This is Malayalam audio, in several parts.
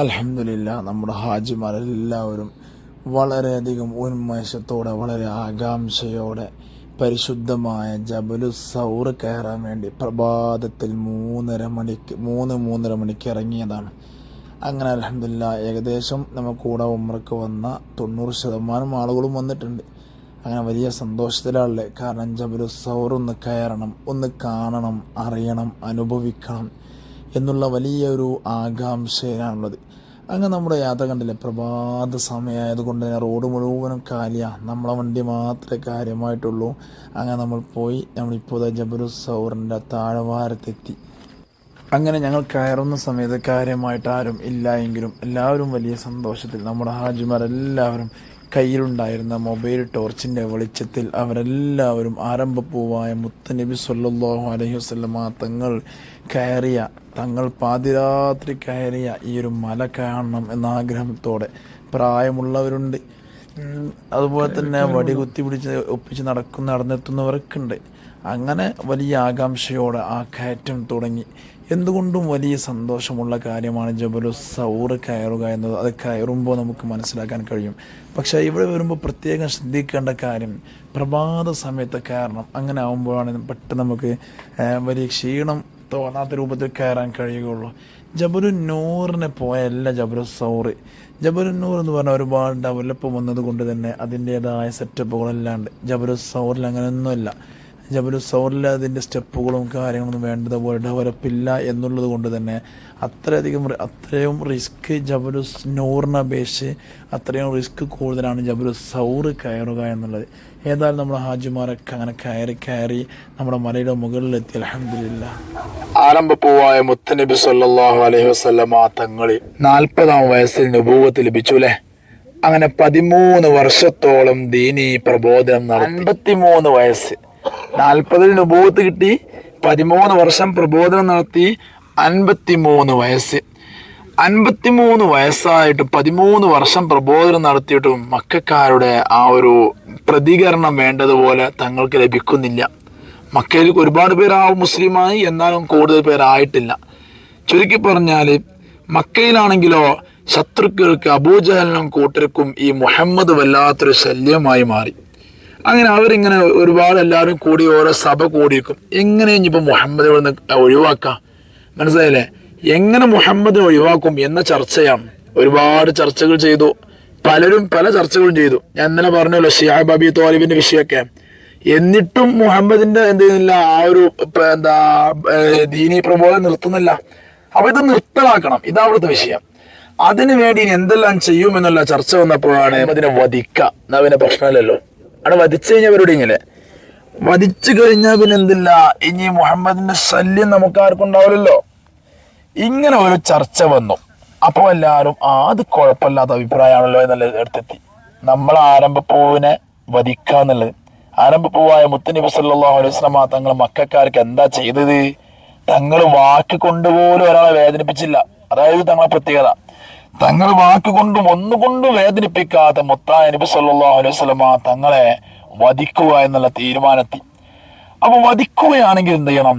അലഹമില്ല നമ്മുടെ ഹാജിമാരെല്ലാവരും വളരെയധികം ഉന്മേഷത്തോടെ വളരെ ആകാംക്ഷയോടെ പരിശുദ്ധമായ ജബലു സൗർ കയറാൻ വേണ്ടി പ്രഭാതത്തിൽ മൂന്നര മണിക്ക് മൂന്ന് മൂന്നര മണിക്ക് ഇറങ്ങിയതാണ്. അങ്ങനെ അലഹമില്ല ഏകദേശം നമുക്ക് കൂടെ ഉമ്രക്ക് വന്ന തൊണ്ണൂറ് ശതമാനം ആളുകളും വന്നിട്ടുണ്ട്. അങ്ങനെ വലിയ സന്തോഷത്തിലാണല്ലേ കാരണം ജബലു സൗർ ഒന്ന് കയറണം ഒന്ന് കാണണം അറിയണം അനുഭവിക്കണം. എന്നുള്ള വലിയൊരു ആകാംക്ഷയിലാണുള്ളത്. അങ്ങനെ നമ്മുടെ യാത്ര കണ്ടില്ലേ? പ്രഭാത സമയമായതുകൊണ്ട് തന്നെ റോഡ് മുഴുവനും കാലിയാണ് നമ്മളെ വണ്ടി മാത്രമേ കാര്യമായിട്ടുള്ളൂ. അങ്ങനെ നമ്മൾ പോയി നമ്മളിപ്പോൾ ജബരു സൗറിന്റെ താഴ്വാരത്തെത്തി. അങ്ങനെ ഞങ്ങൾ കയറുന്ന സമയത്ത് കാര്യമായിട്ട് ആരും ഇല്ല എങ്കിലും എല്ലാവരും വലിയ സന്തോഷത്തിൽ നമ്മുടെ ഹാജിമാരെല്ലാവരും കയ്യിലുണ്ടായിരുന്ന മൊബൈൽ ടോർച്ചിന്റെ വെളിച്ചത്തിൽ അവരെല്ലാവരും ആരംഭപ്പൂവായ മുത്തനബി സല്ലാഹു അലഹി വസല്ലമ തങ്ങൾ കയറിയ തങ്ങൾ പാതിരാത്രി കയറിയ ഈ ഒരു മല കാണണം എന്ന ആഗ്രഹത്തോടെ പ്രായമുള്ളവരുണ്ട്. അതുപോലെ തന്നെ വടി കുത്തി പിടിച്ച് ഒപ്പിച്ച് നടക്കുന്ന നടന്നെത്തുന്നവർക്കുണ്ട്. അങ്ങനെ വലിയ ആകാംക്ഷയോടെ ആ കയറ്റം തുടങ്ങി. എന്തുകൊണ്ടും വലിയ സന്തോഷമുള്ള കാര്യമാണ് ജബലു സൗറ് കയറുക എന്നത്. അത് കയറുമ്പോൾ നമുക്ക് മനസ്സിലാക്കാൻ കഴിയും. പക്ഷേ ഇവിടെ വരുമ്പോൾ പ്രത്യേകം ശ്രദ്ധിക്കേണ്ട കാര്യം പ്രഭാത സമയത്ത് കയറണം. അങ്ങനെ ആകുമ്പോഴാണ് പെട്ടെന്ന് നമുക്ക് വലിയ ക്ഷീണം തോന്നാത്ത രൂപത്തിൽ കയറാൻ കഴിയുകയുള്ളൂ. ജബലു നൂറിനെ പോയല്ല ജബലു സൗറ് ജബലു നൂർ എന്ന് പറഞ്ഞാൽ ഒരുപാട് ഡെവലപ്പ് വന്നത് കൊണ്ട് തന്നെ അതിന്റേതായ സെറ്റപ്പുകളെല്ലാം ഉണ്ട്. ജബലു സൗറിൽ അങ്ങനെയൊന്നുമല്ല. ജബലു സൗറിൽ അതിന്റെ സ്റ്റെപ്പുകളും കാര്യങ്ങളൊന്നും വേണ്ടതുപോലെ ഡെവലപ്പ് ഇല്ല എന്നുള്ളത് കൊണ്ട് തന്നെ അത്രയധികം അത്രയും റിസ്ക് ജബലു നൂറിനെ അപേക്ഷിച്ച് അത്രയും റിസ്ക് കൂടുതലാണ് ജബലു സൗറ് കയറുക എന്നുള്ളത്. ഏതായാലും നമ്മൾ ഹാജിമാരൊക്കെ അങ്ങനെ കയറി കയറി നമ്മുടെ മലയുടെ മുകളിലെത്തി അലഹമില്ല ആരംഭപ്പൂവായ മുത്തനബി സല്ലാഹു അലൈഹി വസല്ലമ തങ്ങളിൽ നാൽപ്പതാം വയസ്സിൽ നുഭൂവത്ത് ലഭിച്ചു അല്ലേ അങ്ങനെ പതിമൂന്ന് വർഷത്തോളം ദീനി പ്രബോധനം നടത്തി. അൻപത്തിമൂന്ന് വയസ്സ്. നാൽപ്പതിൽ നുപൂവത്ത് കിട്ടി പതിമൂന്ന് വർഷം പ്രബോധനം നടത്തി അൻപത്തിമൂന്ന് വയസ്സ്. അൻപത്തിമൂന്ന് വയസ്സായിട്ട് പതിമൂന്ന് വർഷം പ്രബോധനം നടത്തിയിട്ടും മക്കാരുടെ ആ ഒരു പ്രതികരണം വേണ്ടതുപോലെ തങ്ങൾക്ക് ലഭിക്കുന്നില്ല. മക്കയിൽ ഒരുപാട് ആ മുസ്ലിമായി എന്നാലും കൂടുതൽ പേരായിട്ടില്ല ചുരുക്കി പറഞ്ഞാൽ മക്കയിലാണെങ്കിലോ ശത്രുക്കൾക്ക് അബൂജഹലിനും കൂട്ടർക്കും ഈ മുഹമ്മദ് വല്ലാത്തൊരു ശല്യമായി മാറി. അങ്ങനെ അവരിങ്ങനെ ഒരുപാട് എല്ലാവരും കൂടി ഓരോ സഭ കൂടിയിരിക്കും എങ്ങനെ ഇനിയിപ്പോൾ മുഹമ്മദ് ഇവിടുന്ന് ഒഴിവാക്കാം? മനസ്സിലായില്ലേ? എങ്ങനെ മുഹമ്മദ് ഒഴിവാക്കും എന്ന ചർച്ചയാണ്. ഒരുപാട് ചർച്ചകൾ ചെയ്തു. പലരും പല ചർച്ചകളും ചെയ്തു. ഞാൻ ഇന്നലെ പറഞ്ഞല്ലോ ഷിയാബ് അബി തോലിബിന്റെ വിഷയമൊക്കെ. എന്നിട്ടും മുഹമ്മദിന്റെ എന്ത് ചെയ്യുന്നില്ല ആ ഒരു എന്താ ദീനി പ്രബോധനം നിർത്തുന്നില്ല. അപ്പൊ ഇത് നിർത്തലാക്കണം. ഇതാ അവിടുത്തെ വിഷയം. അതിനു വേണ്ടി ഇനി എന്തെല്ലാം ചെയ്യും എന്നുള്ള ചർച്ച വന്നപ്പോഴാണ് അതിനെ വധിക്കുക. എന്നാ പിന്നെ പ്രശ്നമില്ലല്ലോ. അവിടെ വധിച്ചു കഴിഞ്ഞാൽ പരിപാടി ഇങ്ങനെ വധിച്ചു കഴിഞ്ഞാൽ പിന്നെ എന്തില്ല? ഇനി മുഹമ്മദിന്റെ ശല്യം നമുക്ക് ആർക്കും ഉണ്ടാവില്ലല്ലോ. ഇങ്ങനെ ഒരു ചർച്ച വന്നു. അപ്പോൾ എല്ലാവരും ആ അത് കുഴപ്പമില്ലാത്ത അഭിപ്രായമാണല്ലോ എന്നുള്ള അടുത്തെത്തി. നമ്മൾ ആരംഭപ്പൂവിനെ വധിക്കുക എന്നുള്ളത്. ആരംഭപ്പൂവായ മുത്തനബി സല്ലല്ലാഹു അലൈഹി വസല്ലമ തങ്ങൾ മക്കാർക്ക് എന്താ ചെയ്തത്? തങ്ങൾ വാക്ക് കൊണ്ടുപോലും ഒരാളെ വേദനിപ്പിച്ചില്ല. അതായത് തങ്ങളെ പ്രത്യേകത. തങ്ങൾ വാക്കുകൊണ്ടും ഒന്നുകൊണ്ടും വേദനിപ്പിക്കാത്ത മുത്തായ നബി സല്ലാ അലൈഹി വസല്ലമ തങ്ങളെ വധിക്കുക എന്നുള്ള തീരുമാനത്തി അപ്പൊ വധിക്കുകയാണെങ്കിൽ എന്ത് ചെയ്യണം?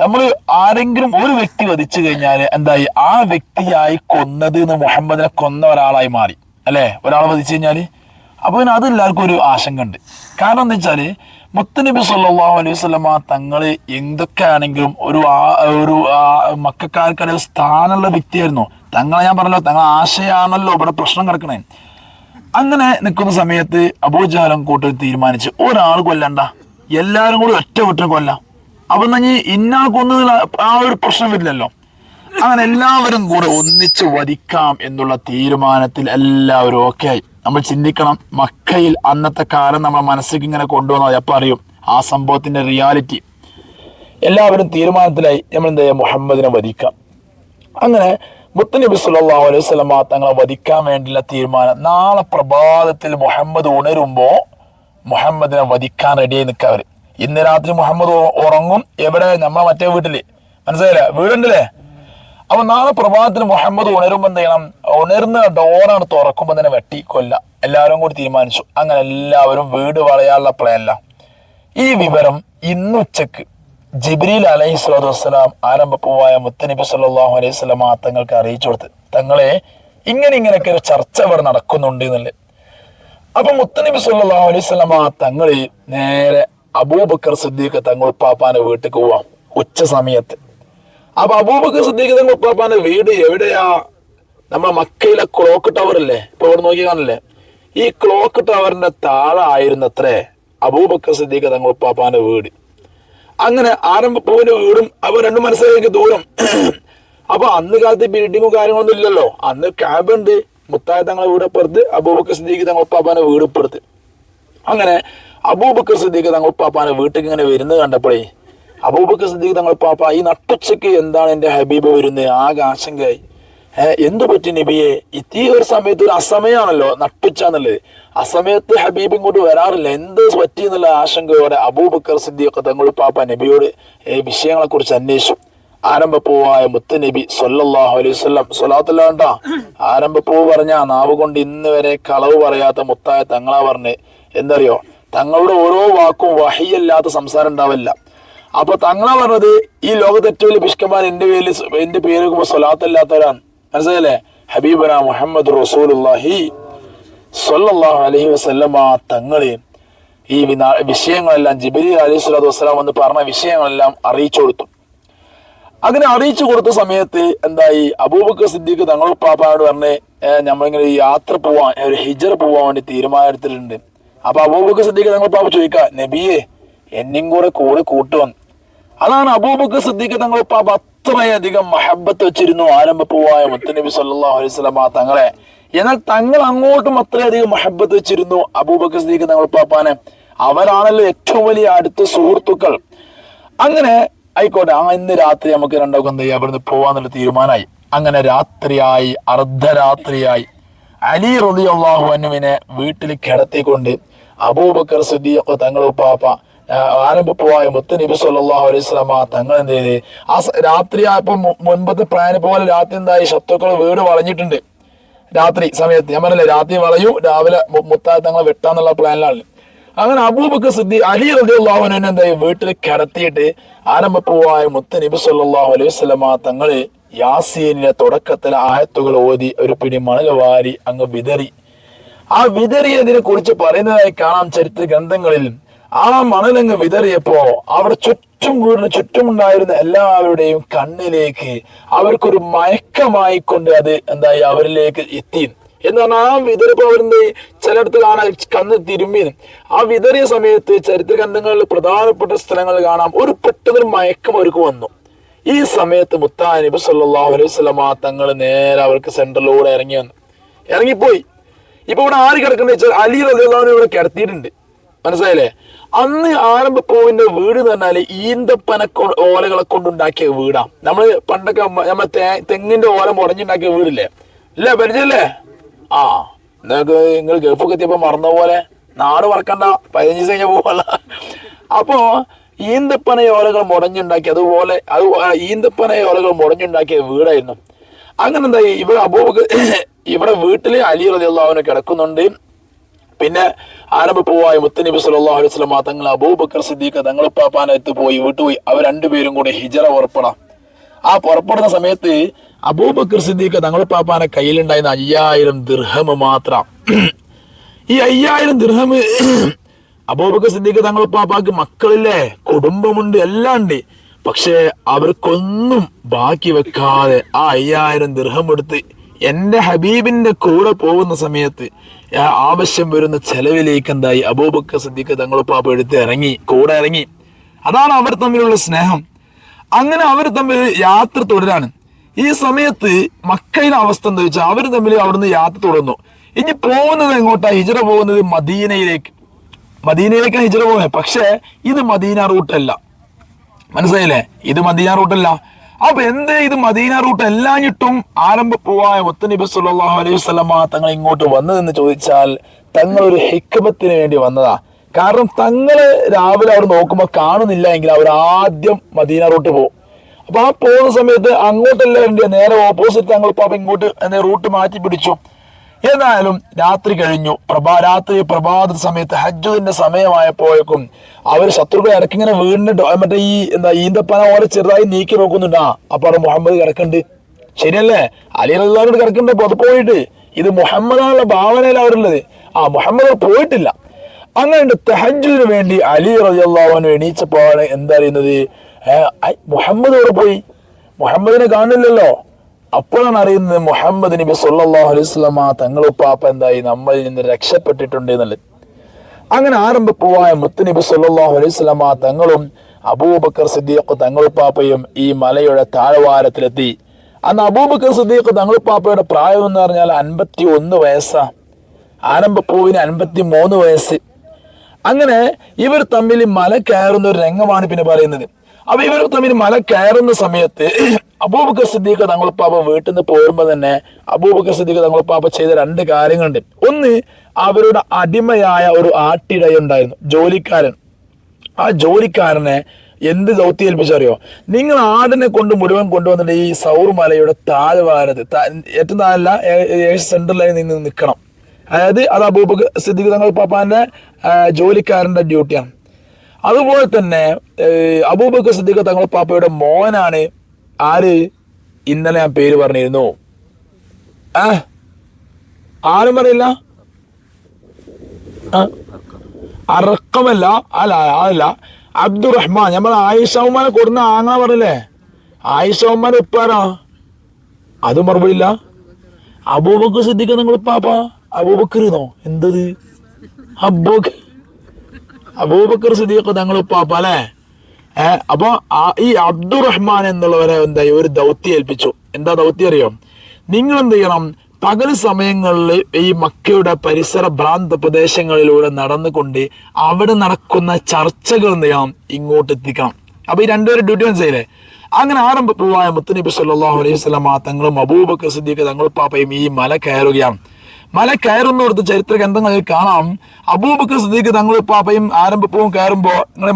നമ്മൾ ആരെങ്കിലും ഒരു വ്യക്തി വധിച്ചു കഴിഞ്ഞാൽ എന്തായി? ആ വ്യക്തിയായി കൊന്നത് എന്ന് മുഹമ്മദിനെ കൊന്ന ഒരാളായി മാറി. അല്ലേ? ഒരാളെ വധിച്ചു കഴിഞ്ഞാൽ അപ്പൊ പിന്നെ അതെല്ലാവർക്കും ഒരു ആശങ്ക ഉണ്ട് കാരണം എന്താ വെച്ചാൽ മുത്തനബി സല്ലല്ലാഹു അലൈഹി വസല്ലമ തങ്ങൾ എന്തൊക്കെ ആണെങ്കിലും ഒരു ഒരു മക്കാർക്കിടയിൽ സ്ഥാനമുള്ള വ്യക്തിയായിരുന്നു. തങ്ങളെ ഞാൻ പറഞ്ഞല്ലോ തങ്ങൾ ആശയാണല്ലോ ഇവിടെ പ്രശ്നം കിടക്കണേ. അങ്ങനെ നിൽക്കുന്ന സമയത്ത് അബൂജാലം കൂട്ടർ തീരുമാനിച്ച് ഒരാൾ കൊല്ലണ്ട എല്ലാവരും കൂടി ഒറ്റ കുറ്റം കൊല്ലാം. അപ്പൊ നീ ഇനി ഇന്നാൾ കൊന്നതിൽ ആ ഒരു പ്രശ്നം വരില്ലല്ലോ. അങ്ങനെ എല്ലാവരും കൂടെ ഒന്നിച്ച് വധിക്കാം എന്നുള്ള തീരുമാനത്തിൽ എല്ലാവരും ഓക്കെ ആയി. നമ്മൾ ചിന്തിക്കണം മക്കയിൽ അന്നത്തെ കാലം നമ്മൾ മനസ്സിലേക്ക് ഇങ്ങനെ കൊണ്ടുവന്നാൽ അപ്പൊ അറിയും ആ സംഭവത്തിന്റെ റിയാലിറ്റി എല്ലാവരും തീരുമാനത്തിലായി നമ്മൾ എന്താ ചെയ്യാം മുഹമ്മദിനെ വധിക്കാം. അങ്ങനെ മുത്തനബി സല്ലല്ലാഹു അലൈഹി തങ്ങളെ വധിക്കാൻ വേണ്ടിയുള്ള തീരുമാനം. നാളെ പ്രഭാതത്തിൽ മുഹമ്മദ് ഉണരുമ്പോ മുഹമ്മദിനെ വധിക്കാൻ റെഡിയായി നിൽക്കവര് ഇന്ന് രാത്രി മുഹമ്മദ് ഉറങ്ങും. എവിടെ? നമ്മളെ മറ്റേ വീട്ടിൽ. മനസ്സിലായില്ലേ? വീടുണ്ടല്ലേ? അപ്പൊ നാളെ പ്രഭാതത്തിൽ മുഹമ്മദ് ഉണരുമ്പോ എന്ത് ചെയ്യണം? ഉണരുന്ന ഡോറാണ് തുറക്കുമ്പോ തന്നെ വെട്ടി കൊല്ല എല്ലാവരും കൂടി തീരുമാനിച്ചു. അങ്ങനെ എല്ലാവരും വീട് വളയാനുള്ള പ്ലാനല്ല ഈ വിവരം ഇന്ന് ഉച്ചയ്ക്ക് ജിബ്രീൽ അലൈഹി സ്വലാത്തു വസ്സലാം ആരംഭപ്പൂവായ മുത്തനബി സല്ലല്ലാഹു അലൈഹി വസല്ലമ തങ്ങൾക്ക് അറിയിച്ചു കൊടുത്ത് തങ്ങളെ ഇങ്ങനെ ഇങ്ങനെയൊക്കെ ഒരു ചർച്ച അവർ നടക്കുന്നുണ്ട് എന്നല്ലേ അപ്പൊ മുത്തനബി സല്ലല്ലാഹു അലൈഹി വസല്ലമ തങ്ങളെ നേരെ അബൂബക്കർ സിദ്ദീഖ് തങ്ങൾ ഉപ്പാപ്പാന്റെ വീട്ടിലേക്ക് പോവാം ഉച്ച സമയത്ത്. അപ്പൊ അബൂബക്കർ സിദ്ദീഖ് തങ്ങൾ ഉപ്പാപ്പാന്റെ വീട് എവിടെയാ? നമ്മളെ മക്കയിലെ ക്ലോക്ക് ടവർ അല്ലേ ഇപ്പൊ ഇവിടെ നോക്കി കാണില്ലേ? ഈ ക്ലോക്ക് ടവറിന്റെ താഴെ ആയിരുന്നത്രേ അബൂബക്കർ സിദ്ദീഖ് തങ്ങൾ ഉപ്പാപ്പാന്റെ വീട്. അങ്ങനെ ആരംഭപ്പൂവിന്റെ വീടും അപ്പൊ രണ്ടു മനസ്സിലേക്ക് ദൂരം. അപ്പൊ അന്ന് കാലത്ത് ബിൽഡിങ്ങും കാര്യങ്ങളൊന്നും ഇല്ലല്ലോ. അന്ന് ക്യാബ് ഉണ്ട്. മുത്തായ തങ്ങളെ വീടപ്പുറത്ത് അബൂബക്കർ സിദ്ദീഖ് തങ്ങൾ പാപ്പാനെ വീടപ്പുറത്ത് അങ്ങനെ അബൂബക്കർ സിദ്ദീഖ് തങ്ങൾ പാപ്പാനെ വീട്ടിൽ ഇങ്ങനെ വരുന്നത് കണ്ടപ്പോഴേ അബൂബക്കർ സിദ്ദീഖ് തങ്ങൾ ഉപ്പാപ്പ ഈ നട്ടുച്ചയ്ക്ക് എന്താണ് എന്റെ ഹബീബ് വരുന്നത്? ആകെ ആശങ്കയായി. എന്തു പറ്റി നബിയെ? ഈ ഒരു സമയത്ത് ഒരു അസമയാണല്ലോ നട്ടുച്ചാന്നുള്ളത്. അസമയത്ത് ഹബീബ് ഇങ്ങോട്ട് വരാറില്ല. എന്ത് പറ്റി എന്നുള്ള ആശങ്കയോടെ അബൂബക്കർ സിദ്ദീഖ് തങ്ങൾ പാപ്പ നബിയോട് ഈ വിഷയങ്ങളെ കുറിച്ച് അന്വേഷിച്ചു. ആരംഭപ്പൂവായ മുത്ത് നബി സൊല്ലാഹു അലൈഹി വസല്ലം സ്വലാത്തല്ലാണ്ട ആരംഭപ്പൂവ് പറഞ്ഞ നാവ് കൊണ്ട് ഇന്ന് വരെ കളവ് പറയാത്ത മുത്തായ തങ്ങളാ പറഞ്ഞ്. എന്തറിയോ തങ്ങളുടെ ഓരോ വാക്കും വഹിയല്ലാത്ത സംസാരം ഉണ്ടാവില്ല. അപ്പൊ തങ്ങളാ പറഞ്ഞത് ഈ ലോകത്തെ ഏറ്റവും വലിയ പിഷ്കന്മാർ എന്റെ പേരിൽ എന്റെ പേര് സൊലാത്തല്ലാത്തവരാണ് മനസ്സിലല്ലേ ഹബീബന മുഹമ്മദ് റസൂലുള്ളാഹി സ്വല്ലല്ലാഹു അലഹി വസല്ലമ തങ്ങളെ ഈ വിഷയങ്ങളെല്ലാം ജിബിരി അലൈഹി സ്വലാത്തു വസ്സലാം എന്ന് പറഞ്ഞ വിഷയങ്ങളെല്ലാം അറിയിച്ചു കൊടുത്തു. അങ്ങനെ അറിയിച്ചു കൊടുത്ത സമയത്ത് എന്തായി? അബൂബക്കർ സിദ്ദീഖ് തങ്ങളുടെ പാപ്പാനോട് പറഞ്ഞ് "ഏ, നമ്മളിങ്ങനെ യാത്ര പോവാൻ ഒരു ഹിജർ പോവാൻ വേണ്ടി തീരുമാനം എടുത്തിട്ടുണ്ട് അപ്പൊ അബൂബക്കർ സിദ്ദീഖ് തങ്ങൾ പാപ്പ ചോദിക്ക നബിയെ എന്നെയും കൂടെ കൂടെ കൂട്ടുവന്നു. അതാണ് അബൂബക്കർ സിദ്ദീഖ് തങ്ങളുടെ പാപ്പ അത്രയധികം മഹബത്ത് വെച്ചിരുന്നു ആരംഭപ്പൂവായ മുത്തനബി അലൈഹി വസല്ലമ തങ്ങളെ. എന്നാൽ തങ്ങൾ അങ്ങോട്ടും അത്രയധികം മഹബത്ത് വെച്ചിരുന്നു. അബൂബക്കർ സിദ്ദീഖ് തങ്ങൾ പാപ്പാനെ അവരാണല്ലോ ഏറ്റവും വലിയ അടുത്ത സുഹൃത്തുക്കൾ. അങ്ങനെ ആയിക്കോട്ടെ ആ ഇന്ന് രാത്രി നമുക്ക് രണ്ടാമത് എന്ത് ചെയ്യാം? അവിടുന്ന് പോവാന്നുള്ള തീരുമാനമായി. അങ്ങനെ രാത്രിയായി അർദ്ധരാത്രിയായി. അലി റളിയല്ലാഹു അൻഹുവിനെ വീട്ടിൽ കിടത്തിക്കൊണ്ട് അബൂബക്കർ സിദ്ദീഖ് തങ്ങൾ പാപ്പ ആരംഭപ്പുവായ മുത്ത് നബി സല്ലല്ലാഹു അലൈഹി സ്വലാമ തങ്ങൾ എന്ത് ചെയ്ത്? ആ രാത്രി ആയപ്പോൾ മുൻപത്തെ പ്ലാന് പോലെ രാത്രി എന്തായി? ശത്രുക്കൾ വീട് വളഞ്ഞിട്ടുണ്ട്. രാത്രി സമയത്ത്. ഞാൻ പറഞ്ഞില്ലേ രാത്രി വളയൂ രാവിലെ മുത്തായ തങ്ങളെ വെട്ടാന്നുള്ള പ്ലാനിലാണ്. അങ്ങനെ അബൂബക്ക് സിദ്ധി അലി റളിയല്ലാഹുവിനെ എന്തായി? വീട്ടിൽ കിടത്തിയിട്ട് ആരംഭപ്പൂവായ മുത്ത് നബി സല്ലല്ലാഹു അലൈഹി വസല്ലമ തങ്ങൾ യാസീനിലെ തുടക്കത്തിലെ ആയത്തുകൾ ഓതി ഒരു പിടി മണൽ വാരി അങ്ങ് വിതറി. ആ വിതറിയതിനെ കുറിച്ച് പറയുന്നതായി കാണാം ചരിത്ര ഗ്രന്ഥങ്ങളിൽ. ആ മണലങ്ങ് വിതറിയപ്പോ അവിടെ ചുറ്റും വീടിന് ചുറ്റുമുണ്ടായിരുന്ന എല്ലാവരുടെയും കണ്ണിലേക്ക് അവർക്കൊരു മയക്കമായി കൊണ്ട് അത് എന്തായി അവരിലേക്ക് എത്തി. എന്ന് പറഞ്ഞാൽ ആ വിതറിപ്പോ അവരെന്ത് ചിലയിടത്ത് കാണാൻ കണ്ണ് തിരുമ്പി ആ വിതറിയ സമയത്ത് ചരിത്ര ഗ്രന്ഥങ്ങളിൽ പ്രധാനപ്പെട്ട സ്ഥലങ്ങൾ കാണാം. ഒരു പെട്ടെന്നൊരു മയക്കം അവർക്ക് വന്നു. ഈ സമയത്ത് മുത്താനിബ് നബി സല്ലല്ലാഹു അലൈഹി വസല്ലമ തങ്ങൾ നേരെ അവർക്ക് സെന്ററിലൂടെ ഇറങ്ങി വന്നു. ഇറങ്ങിപ്പോയി. ഇപ്പൊ ഇവിടെ ആര് കിടക്കുന്ന വെച്ചാൽ അലി അൻഹു ഇവിടെ കിടത്തിയിട്ടുണ്ട്. മനസ്സിലായില്ലേ? അന്ന് ആരംഭ പൂവിന്റെ വീട് എന്ന് പറഞ്ഞാൽ ഈന്തപ്പന ഓലകളെ കൊണ്ടുണ്ടാക്കിയ വീടാ. നമ്മൾ പണ്ടൊക്കെ നമ്മ- നമ്മളെ തെങ്ങിന്റെ ഓല മുടഞ്ഞുണ്ടാക്കിയ വീടില്ലേ? ഇല്ല പരിചയല്ലേ ആ നിങ്ങൾക്ക് നിങ്ങൾ ഗൾഫൊക്കെ എത്തിയപ്പോ മറന്ന പോലെ നാട് വറക്കണ്ട പതിനഞ്ച് ദിവസം കഴിഞ്ഞ പോവല്ല അപ്പോ ഈന്തപ്പന ഓലകൾ മുടഞ്ഞുണ്ടാക്കി അതുപോലെ അത് ഈന്തപ്പന ഓലകൾ മുടഞ്ഞുണ്ടാക്കിയ വീടായിരുന്നു. അങ്ങനെ എന്തായി ഇവിടെ അബൂബക്കർ ഇവിടെ വീട്ടിൽ അലി റളിയല്ലാഹുവിനെ കിടക്കുന്നുണ്ട്. പിന്നെ ആരംഭ പോവായ മുത്തനബി സല്ലല്ലാഹു അലൈഹി വസല്ലം തങ്ങൾ അബൂബക്കർ സിദ്ദീഖ് തങ്ങളെ പാപ്പാനത്ത് പോയി വീട്ടുപോയി. അവർ രണ്ടുപേരും കൂടെ ഹിജറ പുറപ്പെടാം. ആ പുറപ്പെടുന്ന സമയത്ത് അബൂബക്കർ സിദ്ദീഖ് തങ്ങളെ പാപ്പാനെ കയ്യിലുണ്ടായിരുന്ന അയ്യായിരം ദിർഹം മാത്രം. ഈ അയ്യായിരം ദിർഹം അബൂബക്കർ സിദ്ദീഖ് തങ്ങളെ പാപ്പാക്ക് മക്കളില്ലേ കുടുംബമുണ്ട് എല്ലാം ഉണ്ട്. പക്ഷേ അവർക്കൊന്നും ബാക്കി വെക്കാതെ ആ അയ്യായിരം ദിർഹം എടുത്ത് എന്റെ ഹബീബിന്റെ കൂടെ പോകുന്ന സമയത്ത് ആവശ്യം വരുന്ന ചെലവിലേക്ക് എന്തായി? അബൂബക്കർ സിദ്ദീഖ് പാപ്പ എടുത്ത് ഇറങ്ങി കൂടെ ഇറങ്ങി. അതാണ് അവർ തമ്മിലുള്ള സ്നേഹം. അങ്ങനെ അവർ തമ്മിൽ യാത്ര തുടരാണ്. ഈ സമയത്ത് മക്കയിലെ അവസ്ഥ എന്താ വെച്ചാൽ അവർ തമ്മിൽ അവിടുന്ന് യാത്ര തുടർന്നു. ഇനി പോകുന്നത് എങ്ങോട്ടാ? ഹിജറ പോകുന്നത് മദീനയിലേക്ക്. മദീനയിലേക്കാണ് ഹിജറ പോകുന്നത്. പക്ഷേ ഇത് മദീന റൂട്ടല്ല. മനസ്സിലായില്ലേ? ഇത് മദീന റൂട്ടല്ല. അപ്പൊ എന്തേ ഇത് മദീന റൂട്ട് എല്ലാഞ്ഞിട്ടും ആരംഭപ്പൂവായ മുത്തനബി സല്ലല്ലാഹു അലൈഹി വസല്ലമ തങ്ങൾ ഇങ്ങോട്ട് വന്നതെന്ന് ചോദിച്ചാൽ തങ്ങൾ ഒരു ഹിക്മത്തിന് വേണ്ടി വന്നതാ. കാരണം തങ്ങൾ രാവിലെ അവർ നോക്കുമ്പോൾ കാണുന്നില്ല എങ്കിൽ അവർ ആദ്യം മദീന റൂട്ട് പോകും അപ്പൊ ആ പോകുന്ന സമയത്ത് അങ്ങോട്ടല്ല വേണ്ടി നേരെ ഓപ്പോസിറ്റ് തങ്ങൾ ഇപ്പൊ ഇങ്ങോട്ട് റൂട്ട് മാറ്റി പിടിച്ചു. ഏതായാലും രാത്രി കഴിഞ്ഞു. പ്രഭാ രാത്രി പ്രഭാത സമയത്ത് ഹജ്ജുവിന്റെ സമയമായപ്പോഴേക്കും അവർ ശത്രുക്കളെ ഇടയ്ക്ക് ഇങ്ങനെ വീണ്ടും മറ്റേ ഈ എന്താ ഈന്തപ്പന ഓരോ ചെറുതായി നീക്കി നോക്കുന്നുണ്ടാ ആ അപ്പൊ അവിടെ മുഹമ്മദ് കിടക്കുന്നുണ്ട്. ശരിയല്ലേ? അലി റഹ്ലാനോട് അപ്പൊ പുറത്ത് പോയിട്ട്. ഇത് മുഹമ്മദാനുള്ള ഭാവനയിൽ അവരുള്ളത്. ആ മുഹമ്മദ് പോയിട്ടില്ല. അങ്ങനെ തഹജുദിന് വേണ്ടി അലി റളിയല്ലാഹു എണീച്ചപ്പോഴാണ് എന്താ അറിയുന്നത് മുഹമ്മദ് അവിടെ പോയി? മുഹമ്മദിനെ കാണില്ലല്ലോ അപ്പോഴാണ് അറിയുന്നത് മുഹമ്മദ് നബി സല്ലല്ലാഹു അലൈഹി വസല്ലമ തങ്ങളുപ്പാപ്പ എന്തായി? നമ്മളിൽ നിന്ന് രക്ഷപ്പെട്ടിട്ടുണ്ട് എന്നുള്ളത്. അങ്ങനെ ആരംഭപ്പൂവായ മുത്തുനബി സല്ലാഹു അലൈഹി വസല്ലമ തങ്ങളും അബൂബക്കർ സിദ്ദീഖ് തങ്ങളുപ്പാപ്പയും ഈ മലയുടെ താഴ്വാരത്തിലെത്തി. അന്ന് അബൂബക്കർ സിദ്ദീഖ് തങ്ങളുപ്പാപ്പയുടെ പ്രായം എന്ന് പറഞ്ഞാൽ അൻപത്തി ഒന്ന് വയസ്സാ. ആരംഭപ്പൂവിന് അൻപത്തി മൂന്ന് വയസ്സ്. അങ്ങനെ ഇവർ തമ്മിൽ മല കയറുന്ന ഒരു രംഗമാണ് പിന്നെ പറയുന്നത്. അപ്പൊ ഇവർ തമ്മിൽ മല കയറുന്ന സമയത്ത് അബൂബക്കർ സിദ്ദീഖ് തങ്ങളുപ്പാപ്പ വീട്ടിൽ നിന്ന് പോകുമ്പോൾ തന്നെ അബൂബക്കർ സിദ്ദീഖ് തങ്ങളുപ്പാപ്പ ചെയ്ത രണ്ട് കാര്യങ്ങളുണ്ട്. ഒന്ന് അവരുടെ അടിമയായ ഒരു ആട്ടിടയുണ്ടായിരുന്നു ജോലിക്കാരൻ. ആ ജോലിക്കാരനെ എന്ത് ദൗത്യം ഏൽപ്പിച്ചറിയോ നിങ്ങൾ ആടിനെ കൊണ്ട് മുഴുവൻ കൊണ്ടുവന്നിട്ട് ഈ സൗർ മലയുടെ താഴ്വാരത്ത് ഏറ്റവും താഴല്ല സെന്ററിലായി നിന്ന് നിൽക്കണം അതായത് അത് അബൂബക്കർ സിദ്ദീഖ് തങ്ങൾ പാപ്പാന്റെ ജോലിക്കാരന്റെ ഡ്യൂട്ടിയാണ്. അതുപോലെ തന്നെ അബൂബക്കർ സിദ്ദീഖ് തങ്ങൾ പാപ്പയുടെ മോനാണ്. ആര്? ഇന്നലെ ഞാൻ പേര് പറഞ്ഞിരുന്നു. ആ ആരും പറയില്ല അറക്കമല്ല അല്ല അതല്ല. അബ്ദുറഹ്മാൻ നമ്മൾ ആയിഷമാനെ കൊടുന്ന ആങ്ങ പറഞ്ഞില്ലേ? ആയിഷമാൻ ഉപ്പാരാ അതും മറുപടിയില്ല. അബൂബക്കർ സിദ്ദീഖ് നിങ്ങൾ പാപ്പ? അബൂബക്കറിനോ എന്തത്? അബൂക്ക് അബൂബക്കർ സിദ്ദീഖ് തങ്ങൾ പാപ്പ അല്ലേ അപ്പൊ ഈ അബ്ദുറഹ്മാൻ എന്നുള്ളവരെ എന്തായി ഒരു ദൗത്യം ഏൽപ്പിച്ചു. എന്താ ദൗത്യം അറിയോ? നിങ്ങൾ എന്ത് ചെയ്യണം? പകൽ സമയങ്ങളിൽ ഈ മക്കയുടെ പരിസര ഭ്രാന്ത പ്രദേശങ്ങളിലൂടെ നടന്നുകൊണ്ട് അവിടെ നടക്കുന്ന ചർച്ചകൾ എന്ത് ചെയ്യണം? ഇങ്ങോട്ട് എത്തിക്കണം. അപ്പൊ ഈ രണ്ടുപേരും ഡ്യൂട്ടി മനസ്സിലായില്ലേ? അങ്ങനെ ആരംഭപ്പൂവായ മുത്തനബി സല്ലാഹു അലൈഹി വസല്ലമ തങ്ങളും അബൂബക്കർ സിദ്ദീഖ് തങ്ങളും പാപ്പയും ഈ മല കയറുകയാണ്. മല കയറുന്നിടത്ത് ചരിത്ര ഗ്രന്ഥങ്ങളിൽ കാണാം. അബൂബക്കർ സിദ്ദീഖ് തങ്ങൾ പാപ്പയും ആരംഭപ്പവും കയറുമ്പോ നിങ്ങൾ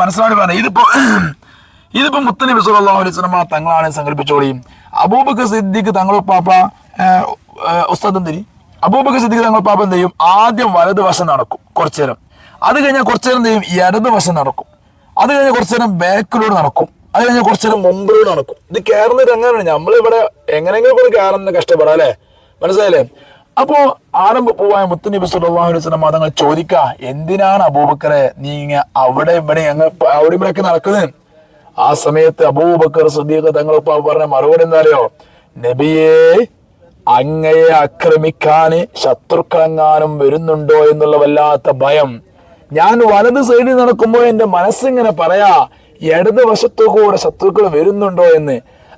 മനസ്സിലാക്കി പറഞ്ഞത് ഇതിപ്പോ ഇതിപ്പോ മുത്തനബി സല്ലല്ലാഹു അലൈഹി തങ്ങളാണ് സങ്കല്പിച്ചോളി അബൂബക്കർ സിദ്ദീഖ് തങ്ങൾ പാപ്പ ഏഹ്, ഏഹ്, ഉസ്താദ് എന്തിരി? അബൂബക്കർ സിദ്ദീഖ് തങ്ങൾ പാപ്പ എന്ത് ചെയ്യും? ആദ്യം വലതുവശം നടക്കും കുറച്ചു നേരം. അത് കഴിഞ്ഞാൽ കുറച്ചു നേരം എന്ത് ചെയ്യും? ഇടതുവശം നടക്കും. അത് കഴിഞ്ഞാൽ കുറച്ചു നേരം ബാക്കിലൂടെ നടക്കും. അത് കഴിഞ്ഞാൽ കുറച്ചു നേരം മുമ്പിലൂടെ നടക്കും. ഇത് കയറുന്ന എങ്ങനെയാണ്? നമ്മളിവിടെ എങ്ങനെയെങ്കിലും കൂടി കയറുന്ന കഷ്ടപ്പെടാം അല്ലേ? മനസ്സിലായില്ലേ? അപ്പോ ആരംഭ പോവായ മുത്തുനബി സുല്ലാഹു അലൈഹി വസല്ലം തങ്ങൾ ചോദിക്ക എന്തിനാണ് അബൂബക്കറെ നീ ഇങ്ങനെ അവിടെ ഇവിടെ ഞങ്ങൾ അവിടെ ഇവിടെ ഒക്കെ നടക്കുന്നത്? ആ സമയത്ത് അബൂബക്കർ സുദ്ദീഖ് തങ്ങൾ പറഞ്ഞ മറുപടി എന്താ അറിയോ നബിയെ അങ്ങയെ ആക്രമിക്കാൻ ശത്രുക്കളെങ്ങാനും വരുന്നുണ്ടോ എന്നുള്ള വല്ലാത്ത ഭയം. ഞാൻ വലത് സൈഡിൽ നടക്കുമ്പോൾ എന്റെ മനസ്സിങ്ങനെ പറയാ ഇടത് വശത്തു കൂടെ ശത്രുക്കൾ വരുന്നുണ്ടോ എന്ന്.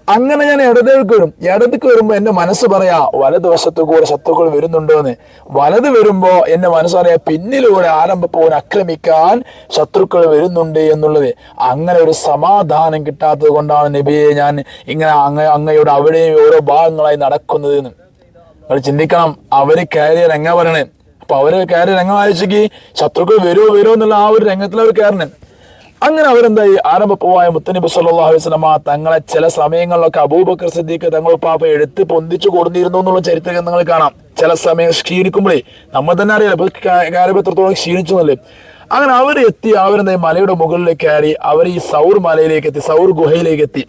അങ്ങനെ ഞാൻ ഇടതേക്ക് വരും. ഇടത്തേക്ക് വരുമ്പോൾ എന്റെ മനസ്സ് പറയാ വലത് വശത്തു കൂടെ ശത്രുക്കൾ വരുന്നുണ്ടോ എന്ന് വലത് വരുമ്പോൾ എന്റെ മനസ്സ് പറയാ പിന്നിലൂടെ ആരംഭപ്പോൻ ആക്രമിക്കാൻ ശത്രുക്കൾ വരുന്നുണ്ട് എന്നുള്ളത്. അങ്ങനെ ഒരു സമാധാനം കിട്ടാത്തത് കൊണ്ടാണ് നബിയെ ഞാൻ ഇങ്ങനെ അങ്ങ അങ്ങയുടെ അവിടെയും ഓരോ ഭാഗങ്ങളായി നടക്കുന്നത് എന്ന് നിങ്ങൾ ചിന്തിക്കണം അവർ കയറിയ രംഗ പറയണേ. അപ്പൊ അവർ കയറിയ രംഗം വായിച്ചെങ്കിൽ ശത്രുക്കൾ വരുമോ വരുമോ എന്നുള്ള ആ ഒരു രംഗത്തിൽ അവർ കയറണേ. അങ്ങനെ അവരെന്തായി? ആരംഭപ്പുവായ മുത്തനബി സല്ലല്ലാഹു വസ്ലമ തങ്ങളെ ചില സമയങ്ങളിലൊക്കെ അബൂബക്കർ സിദ്ദീഖ് തങ്ങൾ പാപ്പ എടുത്ത് പൊന്തിച്ചു കൊടുത്തിരുന്നു എന്നുള്ള ചരിത്രം നിങ്ങൾ കാണാം. ചില സമയം ക്ഷീണിക്കുമ്പോഴേ നമ്മൾ തന്നെ അറിയാലോ ഇപ്പൊ കാര്യം എത്രത്തോളം ക്ഷീണിച്ചു എന്നല്ലേ? അങ്ങനെ അവർ എത്തി അവരെന്തായി? മലയുടെ മുകളിലേക്ക് കയറി അവർ ഈ സൗർ മലയിലേക്ക് എത്തി സൗർ ഗുഹയിലേക്ക് എത്തി.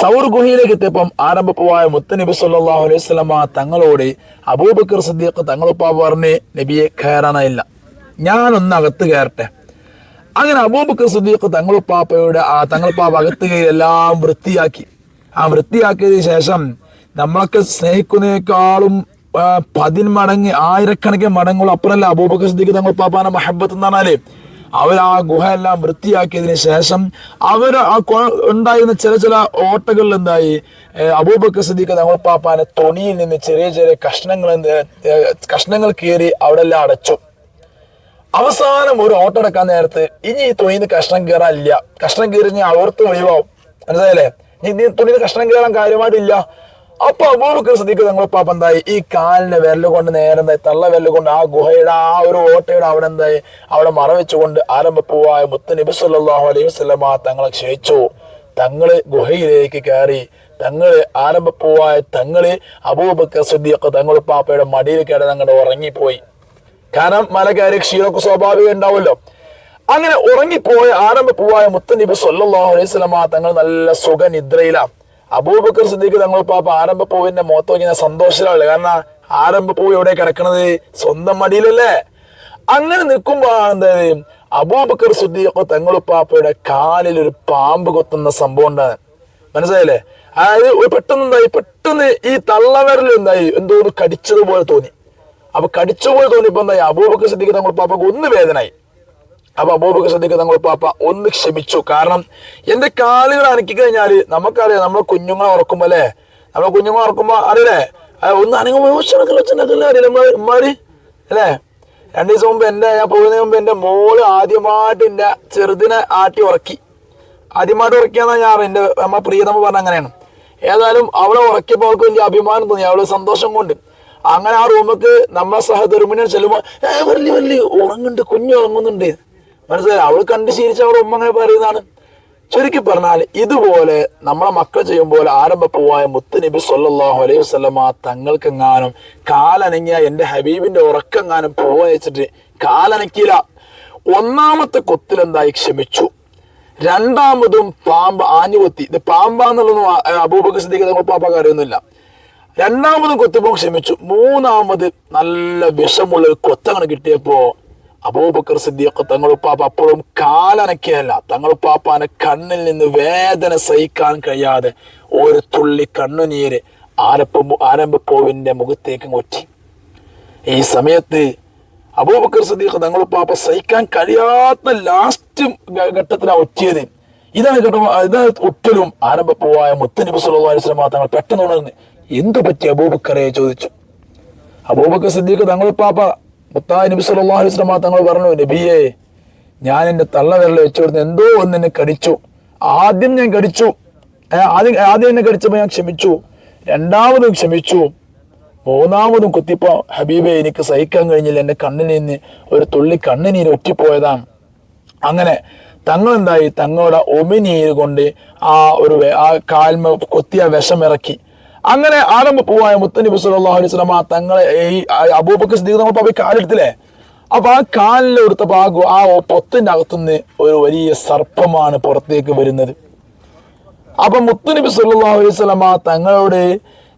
സൗർ ഗുഹയിലേക്ക് എത്തിയപ്പം ആരംഭപ്പുവായ മുത്തനബി സല്ലാഹു അലൈഹി വസല്ലമ തങ്ങളോട് അബൂബക്കർ സിദ്ദീഖ് തങ്ങളുപ്പാ പറഞ്ഞ് നബിയെ കയറാനായില്ല. ഞാനൊന്ന് അകത്ത് കയറട്ടെ. അങ്ങനെ അബൂബക്കർ സുദ്ദീഖ് തങ്ങൾ പാപ്പയുടെ ആ തങ്ങളുപ്പാപ്പ അകത്ത് കയറി എല്ലാം വൃത്തിയാക്കി. ആ വൃത്തിയാക്കിയതിനു ശേഷം നമ്മളൊക്കെ സ്നേഹിക്കുന്നതിനേക്കാളും പതിന്മടങ്ങ് ആയിരക്കണക്കിന് മടങ്ങുകൾ അപ്പുറമല്ല അബൂബക്കർ സിദ്ദീഖ് പാപ്പാന മഹബത്ത് എന്ന് പറഞ്ഞാൽ? അവർ ആ ഗുഹ എല്ലാം വൃത്തിയാക്കിയതിനു ശേഷം അവർ ആ ഉണ്ടായിരുന്ന ചില ചില ഓട്ടകളിൽ എന്തായി? അബൂബക്കർ സിദ്ദീഖ് പാപ്പാനെ തുണിയിൽ നിന്ന് ചെറിയ ചെറിയ കഷ്ണങ്ങൾ കഷ്ണങ്ങൾ കീറി അവിടെ എല്ലാം അടച്ചു. അവസാനം ഒരു ഓട്ടം എടുക്കാൻ നേരത്ത് ഇനി ഈ തുണിന്ന് കഷ്ണം കയറാനില്ല കഷ്ണം കീറിഞ്ഞ് അവർത്ത് ഒഴിവാവും. മനസ്സിലായല്ലേ? ഇനി തുണിന്ന് കഷ്ണം കയറാൻ കാര്യമായിട്ടില്ല. അപ്പൊ അബൂബക്കർ സദിക്ക് പാപ്പ എന്തായി? ഈ കാലിന്റെ വിരൽ കൊണ്ട് നേരെ എന്തായി? തള്ള വിരൽ കൊണ്ട് ആ ഗുഹയുടെ ആ ഒരു ഓട്ടയുടെ അവിടെ എന്തായി? അവിടെ മറവെച്ചുകൊണ്ട് ആരംഭപ്പൂവായ മുത്ത നബി സല്ലല്ലാഹു അലൈഹി വസല്ലമ തങ്ങളെ ക്ഷയിച്ചു. തങ്ങൾ ഗുഹയിലേക്ക് കയറി. തങ്ങൾ ആരംഭപ്പൂവായ തങ്ങൾ അബൂബക്കർ സദ്ദീഖ് തങ്ങളിപ്പാപ്പയുടെ മടിയിൽ കയറി തങ്ങളുടെ ഉറങ്ങിപ്പോയി. കാരണം മല കയറി ക്ഷീണമൊക്കെ സ്വാഭാവികം ഉണ്ടാവുമല്ലോ. അങ്ങനെ ഉറങ്ങിപ്പോയ ആരംഭ പൂവായ മുത്തനബി സല്ലല്ലാഹു അലൈഹി സ്വലമ തങ്ങൾ നല്ല സുഖനിദ്രയിലാ അബൂബക്കർ സിദ്ദീഖ് തങ്ങൾ പാപ്പ ആരംഭ പൂവിന്റെ മുഖത്ത് നോക്കി സന്തോഷത്തിലാണ് കാരണം ആരംഭ പൂവ് എവിടെ കിടക്കണത്? സ്വന്തം മടിയിലല്ലേ? അങ്ങനെ നിൽക്കുമ്പോ എന്താ അബൂബക്കർ സുദ്ദീഖ് തങ്ങൾ പാപ്പയുടെ കാലിൽ ഒരു പാമ്പ് കൊത്തുന്ന സംഭവം ഉണ്ടാകും മനസ്സിലായില്ലേ? അതായത് പെട്ടെന്ന് എന്തായി? പെട്ടെന്ന് ഈ തള്ളവരൽ എന്തായി? എന്തോ കടിച്ചതുപോലെ തോന്നി. അപ്പൊ കടിച്ചതുപോലെ തോന്നിയപ്പോ എന്തായി അബൂബക്കർ സിദ്ദീഖ് തങ്ങൾ പാപ്പക്ക് ഒന്ന് വേദനായി. അപ്പൊ അബൂബക്കർ സിദ്ദീഖ് തങ്ങൾ പാപ്പ ഒന്ന് ക്ഷമിച്ചു. കാരണം എന്റെ കാലുകൾ അനക്കി കഴിഞ്ഞാൽ നമുക്കറിയാം നമ്മളെ കുഞ്ഞുങ്ങളെ ഉറക്കുമ്പോ അല്ലേ? നമ്മളെ കുഞ്ഞുങ്ങളെ ഉറക്കുമ്പോ അറിയില്ലേ? ഒന്ന് അനങ്ങുമ്പോൾ അറിയില്ല? ഉമ്മാര് അല്ലേ? രണ്ടു ദിവസം മുമ്പ് എന്റെ ഞാൻ പോകുന്നതിന് മുമ്പ് എന്റെ മോൾ ആദ്യമായിട്ട് എന്റെ ചെറുതിനെ ആട്ടി ഉറക്കി. ആദ്യമായിട്ട് ഉറക്കിയാന്നാ ഞാൻ. എന്റെ അമ്മ പ്രിയതമ്മ പറഞ്ഞ അങ്ങനെയാണ്. ഏതായാലും അവളെ ഉറക്കിയപ്പോൾ അവൾക്ക് വലിയ അഭിമാനം തോന്നി. അവൾ സന്തോഷം കൊണ്ട് അങ്ങനെ ആ റൂമിക്ക് നമ്മളെ സഹധർമ്മിനെ ചെല്ലുമ്പോ ഏ വല്യ വല്യ ഉറങ്ങുന്നുണ്ട് കുഞ്ഞു ഉറങ്ങുന്നുണ്ട്. മനസ്സിലായി? അവൾ കണ്ട് ശീലിച്ച അവളെ ഉമ്മ അങ്ങനെ പറയുന്നതാണ്. ചുരുക്കി പറഞ്ഞാൽ ഇതുപോലെ നമ്മളെ മക്കൾ ചെയ്യുമ്പോൾ ആരംഭ പോവായ മുത്ത് നബി സല്ലല്ലാഹു അലൈഹി വസല്ലമ തങ്ങൾക്കെങ്ങാനും കാലനങ്ങിയ എന്റെ ഹബീബിന്റെ ഉറക്കെങ്ങാനും പോവാ കാലനക്കില്ല കാലനക്കിയില്ല. ഒന്നാമത്തെ കൊത്തിലെന്തായി ക്ഷമിച്ചു. രണ്ടാമതും പാമ്പ് ആഞ്ഞുകൊത്തി. ഇത് പാമ്പാന്നുള്ളതൊന്നും അബൂബക്കർ സിദ്ദീഖ് നമ്മൾ പാപ്പാക്ക് അറിയുന്നില്ല രണ്ടാമതും കൊത്തുമ്പോൾ ക്ഷമിച്ചു. മൂന്നാമത് നല്ല വിഷമുള്ള ഒരു കൊത്തങ്ങനെ കിട്ടിയപ്പോ അബൂബക്കർ സിദ്ദീഖ് തങ്ങളുപ്പാപ്പ അപ്പോഴും കാലനക്കിയല്ല. തങ്ങളുപ്പാപ്പാനെ കണ്ണിൽ നിന്ന് വേദന സഹിക്കാൻ കഴിയാതെ ഒരു തുള്ളി കണ്ണുനീര് ആരപ്പ ആരംഭപ്പോവിന്റെ മുഖത്തേക്ക് മുറ്റി ഈ സമയത്ത് അബൂബക്കർ സദീഖ് തങ്ങളുപ്പാപ്പ പാപ്പ സഹിക്കാൻ കഴിയാത്ത ലാസ്റ്റ് ഘട്ടത്തിലാണ് ഒറ്റിയത്. ഇതാണ് ഘട്ടം ഇതാണ് ഒറ്റലും ആരംഭപ്പോവായ മുത്തനബി സല്ലല്ലാഹു അലൈഹി തങ്ങൾ പെട്ടെന്ന് ഉണർന്ന്. എന്തു പറ്റി അബൂബക്കറെ ചോദിച്ചു. അബൂബക്കർ സിദ്ദീഖ് തങ്ങൾ പാപ്പ മുത്തായി നബി സല്ലല്ലാഹു അലൈഹി തങ്ങൾ പറഞ്ഞു നബിയെ ഞാൻ എന്റെ തള്ളവിരൽ വെച്ചു കൊടുത്ത് എന്തോ ഒന്ന് എന്നെ കടിച്ചു. ആദ്യം ഞാൻ കടിച്ചു. ആദ്യം ആദ്യം എന്നെ കടിച്ചപ്പോൾ ഞാൻ ക്ഷമിച്ചു. രണ്ടാമതും ക്ഷമിച്ചു. മൂന്നാമതും കുത്തിപ്പോ ഹബീബെ എനിക്ക് സഹിക്കാൻ കഴിഞ്ഞില്ല. എന്റെ കണ്ണിൽ നിന്ന് ഒരു തുള്ളി കണ്ണുനീര് ഒറ്റിപ്പോയതാണ്. അങ്ങനെ തങ്ങൾ എന്തായി തങ്ങളുടെ ഒമിനീര് കൊണ്ട് ആ ഒരു ആ കാൽമ കൊത്തിയ വിഷം ഇറക്കി. അങ്ങനെ ആരംഭ പൂവായ മുത്തനബി സല്ലല്ലാഹു അലൈഹി വസല്ലമ തങ്ങളെ ഈ അബൂബക്കർ സിദ്ദീഖ് നമ്മൾ പോയി കാലെടുത്തില്ലേ? അപ്പൊ ആ കാലിലെ എടുത്തപ്പോ ആ ആ പൊത്തിന്റെ അകത്തുനിന്ന് ഒരു വലിയ സർപ്പമാണ് പുറത്തേക്ക് വരുന്നത്. അപ്പൊ മുത്തുനബി സല്ലല്ലാഹു അലൈഹി സ്വലമ തങ്ങളുടെ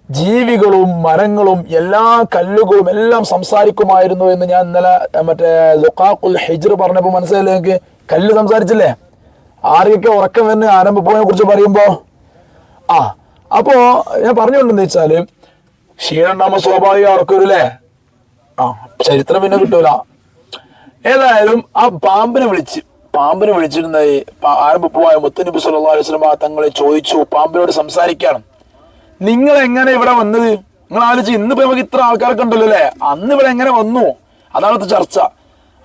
ജീവികളും മരങ്ങളും എല്ലാ കല്ലുകളും എല്ലാം സംസാരിക്കുമായിരുന്നു എന്ന് ഞാൻ ഇന്നലെ മറ്റേ ലുഖാഖുൽ ഹിജ്ർ പറഞ്ഞപ്പോൾ മനസ്സിലായില്ലേ എനിക്ക് കല്ല് സംസാരിച്ചില്ലേ? ആരെയൊക്കെ ഉറക്കം വരുന്ന ആരംഭപ്പോയെ കുറിച്ച് പറയുമ്പോ? ആ അപ്പോ ഞാൻ പറഞ്ഞുകൊണ്ടെന്ന് വെച്ചാൽ ക്ഷീണണ്ടാമ സ്വാഭാവിക ഉറക്കം വരില്ലേ ആ ചരിത്രം പിന്നെ കിട്ടൂല. ഏതായാലും ആ പാമ്പിനെ വിളിച്ച് പാമ്പിനെ വിളിച്ചിരുന്ന ആരംഭപ്പുവായ മുത്തനബി സല്ലല്ലാഹു അലൈഹി വസല്ലം തങ്ങളെ ചോദിച്ചു പാമ്പിനോട് സംസാരിക്കണം നിങ്ങൾ എങ്ങനെ ഇവിടെ വന്നത്? നിങ്ങൾ ആലോചിച്ച് ഇന്ന് ഇപ്പൊ നമുക്ക് ഇത്ര ആൾക്കാരൊക്കെ ഉണ്ടല്ലോ അല്ലേ? അന്ന് ഇവിടെ എങ്ങനെ വന്നു? അതാണ് ചർച്ച.